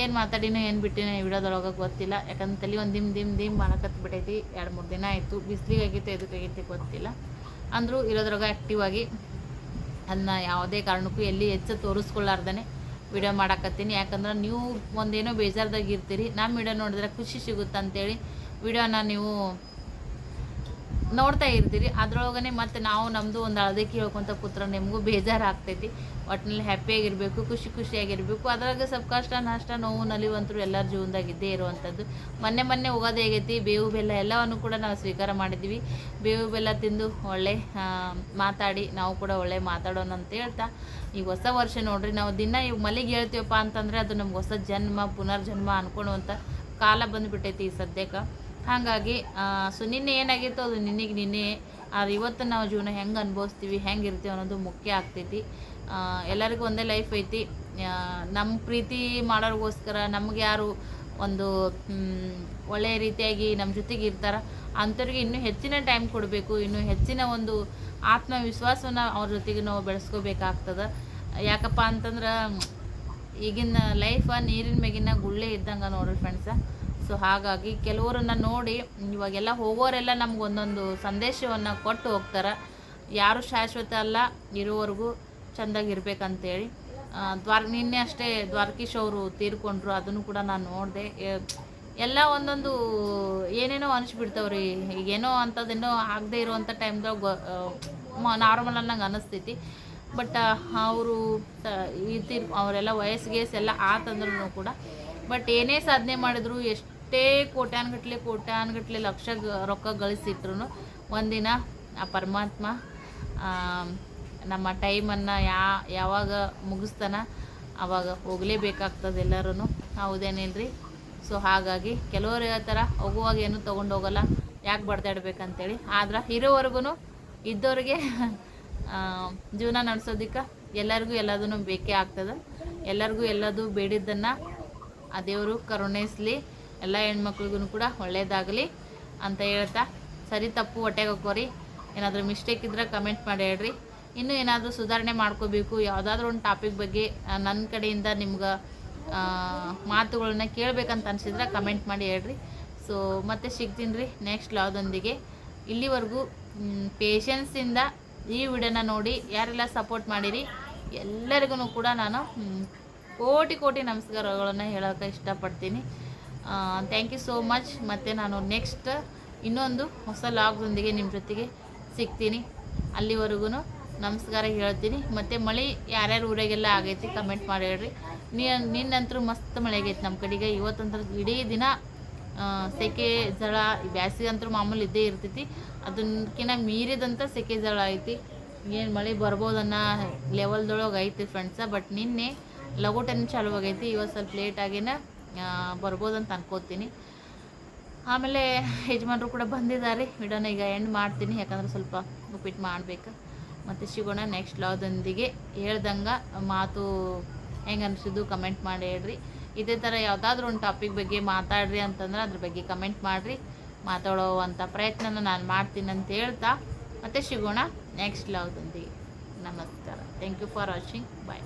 ಏನು ಮಾತಾಡಿನೋ, ಏನು ಬಿಟ್ಟಿನೋ ವಿಡಿಯೋದೊಳಗೆ ಗೊತ್ತಿಲ್ಲ. ಯಾಕಂದ್ರೆ ತಲೆ ಒಂದು ದಿಮ್ ದಿಮ್ ದಿಮ್ ಮಾಡಕತ್ತು ಬಿಟ್ಟೈತಿ ಎರಡು ಮೂರು ದಿನ ಆಯಿತು. ಬಿಸಿಲಿಗೆ ಆಗೈತೆ ಎದಕ್ಕಾಗೈತೆ ಗೊತ್ತಿಲ್ಲ. ಅಂದರೂ ಇರೋದ್ರೊಳಗೆ ಆ್ಯಕ್ಟಿವ್ ಆಗಿ ಅದನ್ನ ಯಾವುದೇ ಕಾರಣಕ್ಕೂ ಎಲ್ಲಿ ಹೆಚ್ಚು ತೋರಿಸ್ಕೊಳ್ಳಾರ್ದೇ ವಿಡಿಯೋ ಮಾಡಕತ್ತೀನಿ. ಯಾಕಂದ್ರೆ ನೀವು ಒಂದೇನೋ ಬೇಜಾರ್ದಾಗ ಇರ್ತೀರಿ. ನಮ್ಮ ವಿಡಿಯೋ ನೋಡಿದ್ರೆ ಖುಷಿ ಸಿಗುತ್ತೆ ಅಂತೇಳಿ ವಿಡಿಯೋನ ನೀವು ನೋಡ್ತಾ ಇರ್ತೀರಿ, ಅದರೊಳಗನೆ ಮತ್ತೆ ನಾವು ನಮ್ಮದು ಒಂದು ಅಳದೆ ಕೇಳ್ಕೊಂತ ಕೂತ್ರೆ ನಿಮಗೂ ಬೇಜಾರು ಆಗ್ತೈತಿ ಒಟ್ಟಿನಲ್ಲಿ ಹ್ಯಾಪಿಯಾಗಿರಬೇಕು ಖುಷಿ ಖುಷಿಯಾಗಿರಬೇಕು. ಅದ್ರಾಗ ಸ್ವಲ್ಪ ಕಷ್ಟ ನಷ್ಟ ನೋವು ನಲಿವಂತರು ಎಲ್ಲರ ಜೀವನದಾಗ ಇದ್ದೇ ಇರುವಂಥದ್ದು. ಮೊನ್ನೆ ಮೊನ್ನೆ ಹೋಗೋದು ಹೇಗೈತಿ ಬೇವು ಬೆಲ್ಲ ಎಲ್ಲವನ್ನು ಕೂಡ ನಾವು ಸ್ವೀಕಾರ ಮಾಡಿದ್ವಿ. ಬೇವು ಬೆಲ್ಲ ತಿಂದು ಒಳ್ಳೆ ಮಾತಾಡಿ, ನಾವು ಕೂಡ ಒಳ್ಳೆ ಮಾತಾಡೋಣ ಅಂತ ಹೇಳ್ತಾ. ಈಗ ಹೊಸ ವರ್ಷ ನೋಡ್ರಿ, ನಾವು ದಿನ ಈಗ ಮಲ್ಲಿಗೆ ಹೇಳ್ತೀವಪ್ಪ ಅಂತಂದರೆ ಅದು ನಮ್ಗೆ ಹೊಸ ಜನ್ಮ, ಪುನರ್ಜನ್ಮ ಅನ್ಕೊಳ್ಳುವಂಥ ಕಾಲ ಬಂದುಬಿಟ್ಟೈತಿ ಈ ಸದ್ಯಕ್ಕೆ. ಹಾಗಾಗಿ ಸೊ ನಿನ್ನೆ ಏನಾಗಿತ್ತು? ಅದು ನಿನಗೆ ನಿನ್ನೆ, ಆದ್ರೆ ಇವತ್ತು ನಾವು ಜೀವನ ಹೆಂಗೆ ಅನುಭವಿಸ್ತೀವಿ, ಹೆಂಗೆ ಇರ್ತೀವಿ ಅನ್ನೋದು ಮುಖ್ಯ ಆಗ್ತೈತಿ. ಎಲ್ಲರಿಗೂ ಒಂದೇ ಲೈಫ್ ಐತಿ. ನಮ್ಮ ಪ್ರೀತಿ ಮಾಡೋರಿಗೋಸ್ಕರ ನಮ್ಗೆ ಯಾರು ಒಂದು ಒಳ್ಳೆಯ ರೀತಿಯಾಗಿ ನಮ್ಮ ಜೊತೆಗೆ ಇರ್ತಾರ, ಅಂಥವ್ರಿಗೆ ಇನ್ನೂ ಹೆಚ್ಚಿನ ಟೈಮ್ ಕೊಡಬೇಕು, ಇನ್ನೂ ಹೆಚ್ಚಿನ ಒಂದು ಆತ್ಮವಿಶ್ವಾಸವನ್ನು ಅವ್ರ ಜೊತೆಗೆ ನಾವು ಬೆಳೆಸ್ಕೋಬೇಕಾಗ್ತದೆ. ಯಾಕಪ್ಪ ಅಂತಂದ್ರೆ, ಈಗಿನ ಲೈಫ ನೀರಿನ ಮೇಗಿನ ಗುಳ್ಳೆ ಇದ್ದಂಗೆ ನೋಡ್ರಿ ಫ್ರೆಂಡ್ಸ ಸೊ ಹಾಗಾಗಿ ಕೆಲವರನ್ನ ನೋಡಿ, ಇವಾಗೆಲ್ಲ ಹೋಗೋರೆಲ್ಲ ನಮಗೊಂದೊಂದು ಸಂದೇಶವನ್ನು ಕೊಟ್ಟು ಹೋಗ್ತಾರೆ. ಯಾರು ಶಾಶ್ವತ ಅಲ್ಲ, ಇರೋವರೆಗೂ ಚೆಂದಾಗಿರ್ಬೇಕಂತೇಳಿ ದ್ವಾರ, ನಿನ್ನೆ ಅಷ್ಟೇ ದ್ವಾರಕೀಶ್ ಅವರು ತೀರ್ಕೊಂಡ್ರು, ಅದನ್ನು ಕೂಡ ನಾನು ನೋಡಿದೆ. ಎಲ್ಲ ಒಂದೊಂದು ಏನೇನೋ ಅನಿಸ್ಬಿಡ್ತಾವ್ರಿ. ಏನೋ ಅಂಥದ್ದೇನೋ ಆಗದೆ ಇರುವಂಥ ಟೈಮ್ದಾಗ ನಾರ್ಮಲ್ ಅನ್ನಂಗೆ ಅನ್ನಿಸ್ತೈತಿ ಬಟ್ ಅವರು ಈ ತೀರ್, ಅವರೆಲ್ಲ ವಯಸ್ಸು ಗೇಸ್ ಎಲ್ಲ ಆತಂದ್ರೂ ಕೂಡ. ಬಟ್, ಏನೇ ಸಾಧನೆ ಮಾಡಿದ್ರು, ಎಷ್ಟೇ ಕೋಟ್ಯಾನ್ಗಟ್ಲೆ ಕೋಟ್ಯಾನ್ಗಟ್ಲೆ ಲಕ್ಷ ರೊಕ್ಕ ಗಳಿಸಿಟ್ರು ಒಂದಿನ ಆ ಪರಮಾತ್ಮ ನಮ್ಮ ಟೈಮನ್ನು ಯಾ, ಯಾವಾಗ ಮುಗಿಸ್ತಾನ ಆವಾಗ ಹೋಗಲೇಬೇಕಾಗ್ತದೆ ಎಲ್ಲರೂ ಹೌದೇನಿಲ್ರಿ ಸೊ ಹಾಗಾಗಿ ಕೆಲವರು ಹೇಳ್ತಾರೆ, ಹೋಗುವಾಗ ಏನು ತೊಗೊಂಡು ಹೋಗಲ್ಲ ಯಾಕೆ ಬಡ್ದಾಡ್ಬೇಕಂತೇಳಿ. ಆದ್ರೆ ಇರೋವರೆಗೂ ಇದ್ದವ್ರಿಗೆ ಜೀವನ ನಡೆಸೋದಕ್ಕೆ ಎಲ್ಲರಿಗೂ ಎಲ್ಲದೂ ಬೇಕೇ ಆಗ್ತದೆ. ಎಲ್ಲರಿಗೂ ಎಲ್ಲದೂ ಬೇಡಿದ್ದನ್ನು ಆ ದೇವರು ಕರುಣಿಸ್ಲಿ ಎಲ್ಲ ಹೆಣ್ಮಕ್ಳಿಗೂ ಕೂಡ ಒಳ್ಳೇದಾಗಲಿ ಅಂತ ಹೇಳ್ತಾ. ಸರಿ, ತಪ್ಪು, ಹೊಟ್ಟೆಗೆ ಹಾಕೋರಿ ಏನಾದರೂ ಮಿಸ್ಟೇಕ್ ಇದ್ರೆ ಕಮೆಂಟ್ ಮಾಡಿ ಹೇಳ್ರಿ. ಇನ್ನೂ ಏನಾದರೂ ಸುಧಾರಣೆ ಮಾಡ್ಕೋಬೇಕು, ಯಾವುದಾದ್ರೂ ಒಂದು ಟಾಪಿಕ್ ಬಗ್ಗೆ ನನ್ನ ಕಡೆಯಿಂದ ನಿಮ್ಗೆ ಮಾತುಗಳನ್ನ ಕೇಳಬೇಕಂತ ಅನಿಸಿದ್ರೆ ಕಮೆಂಟ್ ಮಾಡಿ ಹೇಳ್ರಿ. ಸೊ ಮತ್ತೆ ಸಿಗ್ತೀನಿ ರೀ ನೆಕ್ಸ್ಟ್ ಲಾದೊಂದಿಗೆ ಇಲ್ಲಿವರೆಗೂ ಪೇಷನ್ಸಿಂದ ಈ ವಿಡಿಯೋನ ನೋಡಿ, ಯಾರೆಲ್ಲ ಸಪೋರ್ಟ್ ಮಾಡಿರಿ, ಎಲ್ಲರಿಗೂ ಕೂಡ ನಾನು ಕೋಟಿ ಕೋಟಿ ನಮಸ್ಕಾರಗಳನ್ನು ಹೇಳೋಕೆ ಇಷ್ಟಪಡ್ತೀನಿ. ಥ್ಯಾಂಕ್ ಯು ಸೋ ಮಚ್ ಮತ್ತು ನಾನು ನೆಕ್ಸ್ಟ್ ಇನ್ನೊಂದು ಹೊಸ ಲಾಗ್ದೊಂದಿಗೆ ನಿಮ್ಮ ಜೊತೆಗೆ ಸಿಗ್ತೀನಿ. ಅಲ್ಲಿವರೆಗೂ ನಮಸ್ಕಾರ ಹೇಳ್ತೀನಿ. ಮತ್ತು ಮಳೆ ಯಾರ್ಯಾರು ಊರಾಗೆಲ್ಲ ಆಗೈತಿ ಕಮೆಂಟ್ ಮಾಡಿ ಹೇಳ್ರಿ. ನೀ ನಿನ್ನಂತರೂ ಮಸ್ತ್ ಮಳೆ ಆಗೈತಿ ನಮ್ಮ ಕಡೆಗೆ. ಇವತ್ತಂತ್ರ ಇಡೀ ದಿನ ಸೆಕೆ ಜಳ, ಬ್ಯಾಸಿಗೆ ಅಂತೂ ಮಾಮೂಲಿ ಇದ್ದೇ ಇರ್ತೈತಿ. ಅದಕ್ಕಿಂತ ಮೀರಿದಂಥ ಸೆಕೆ ಜಳ ಐತಿ. ಏನು ಮಳೆ ಬರ್ಬೋದನ್ನ ಲೆವೆಲ್ದೊಳಗೆ ಐತಿ ಫ್ರೆಂಡ್ಸ ಬಟ್ ನಿನ್ನೆ ಲಗೋಟನ್ ಚಾಲು ಆಗೈತಿ ಇವತ್ತು ಸ್ವಲ್ಪ ಲೇಟಾಗಿನ ಬರ್ಬೋದಂತ ಅನ್ಕೋತೀನಿ. ಆಮೇಲೆ ಯಜಮಾನರು ಕೂಡ ಬಂದಿದ್ದಾರೆ. ವಿಡಿಯೋನ ಈಗ ಎಂಡ್ ಮಾಡ್ತೀನಿ. ಯಾಕಂದ್ರೆ ಸ್ವಲ್ಪ ಉಪ್ಪಿಟ್ಟು ಮಾಡಬೇಕು. ಮತ್ತು ಸಿಗೋಣ ನೆಕ್ಸ್ಟ್ ಲಾದೊಂದಿಗೆ ಹೇಳ್ದಂಗೆ ಮಾತು ಹೆಂಗೆ ಅನಿಸಿದ್ದು ಕಮೆಂಟ್ ಮಾಡಿ ಹೇಳ್ರಿ. ಇದೇ ಥರ ಯಾವುದಾದ್ರೂ ಒಂದು ಟಾಪಿಕ್ ಬಗ್ಗೆ ಮಾತಾಡ್ರಿ ಅಂತಂದ್ರೆ ಅದ್ರ ಬಗ್ಗೆ ಕಮೆಂಟ್ ಮಾಡಿರಿ. ಮಾತಾಡೋವಂಥ ಪ್ರಯತ್ನನ ನಾನು ಮಾಡ್ತೀನಿ ಅಂತ ಹೇಳ್ತಾ. ಮತ್ತೆ ಸಿಗೋಣ ನೆಕ್ಸ್ಟ್ ಲಾವ್ದೊಂದಿಗೆ ನಮಸ್ಕಾರ. Thank you for watching bye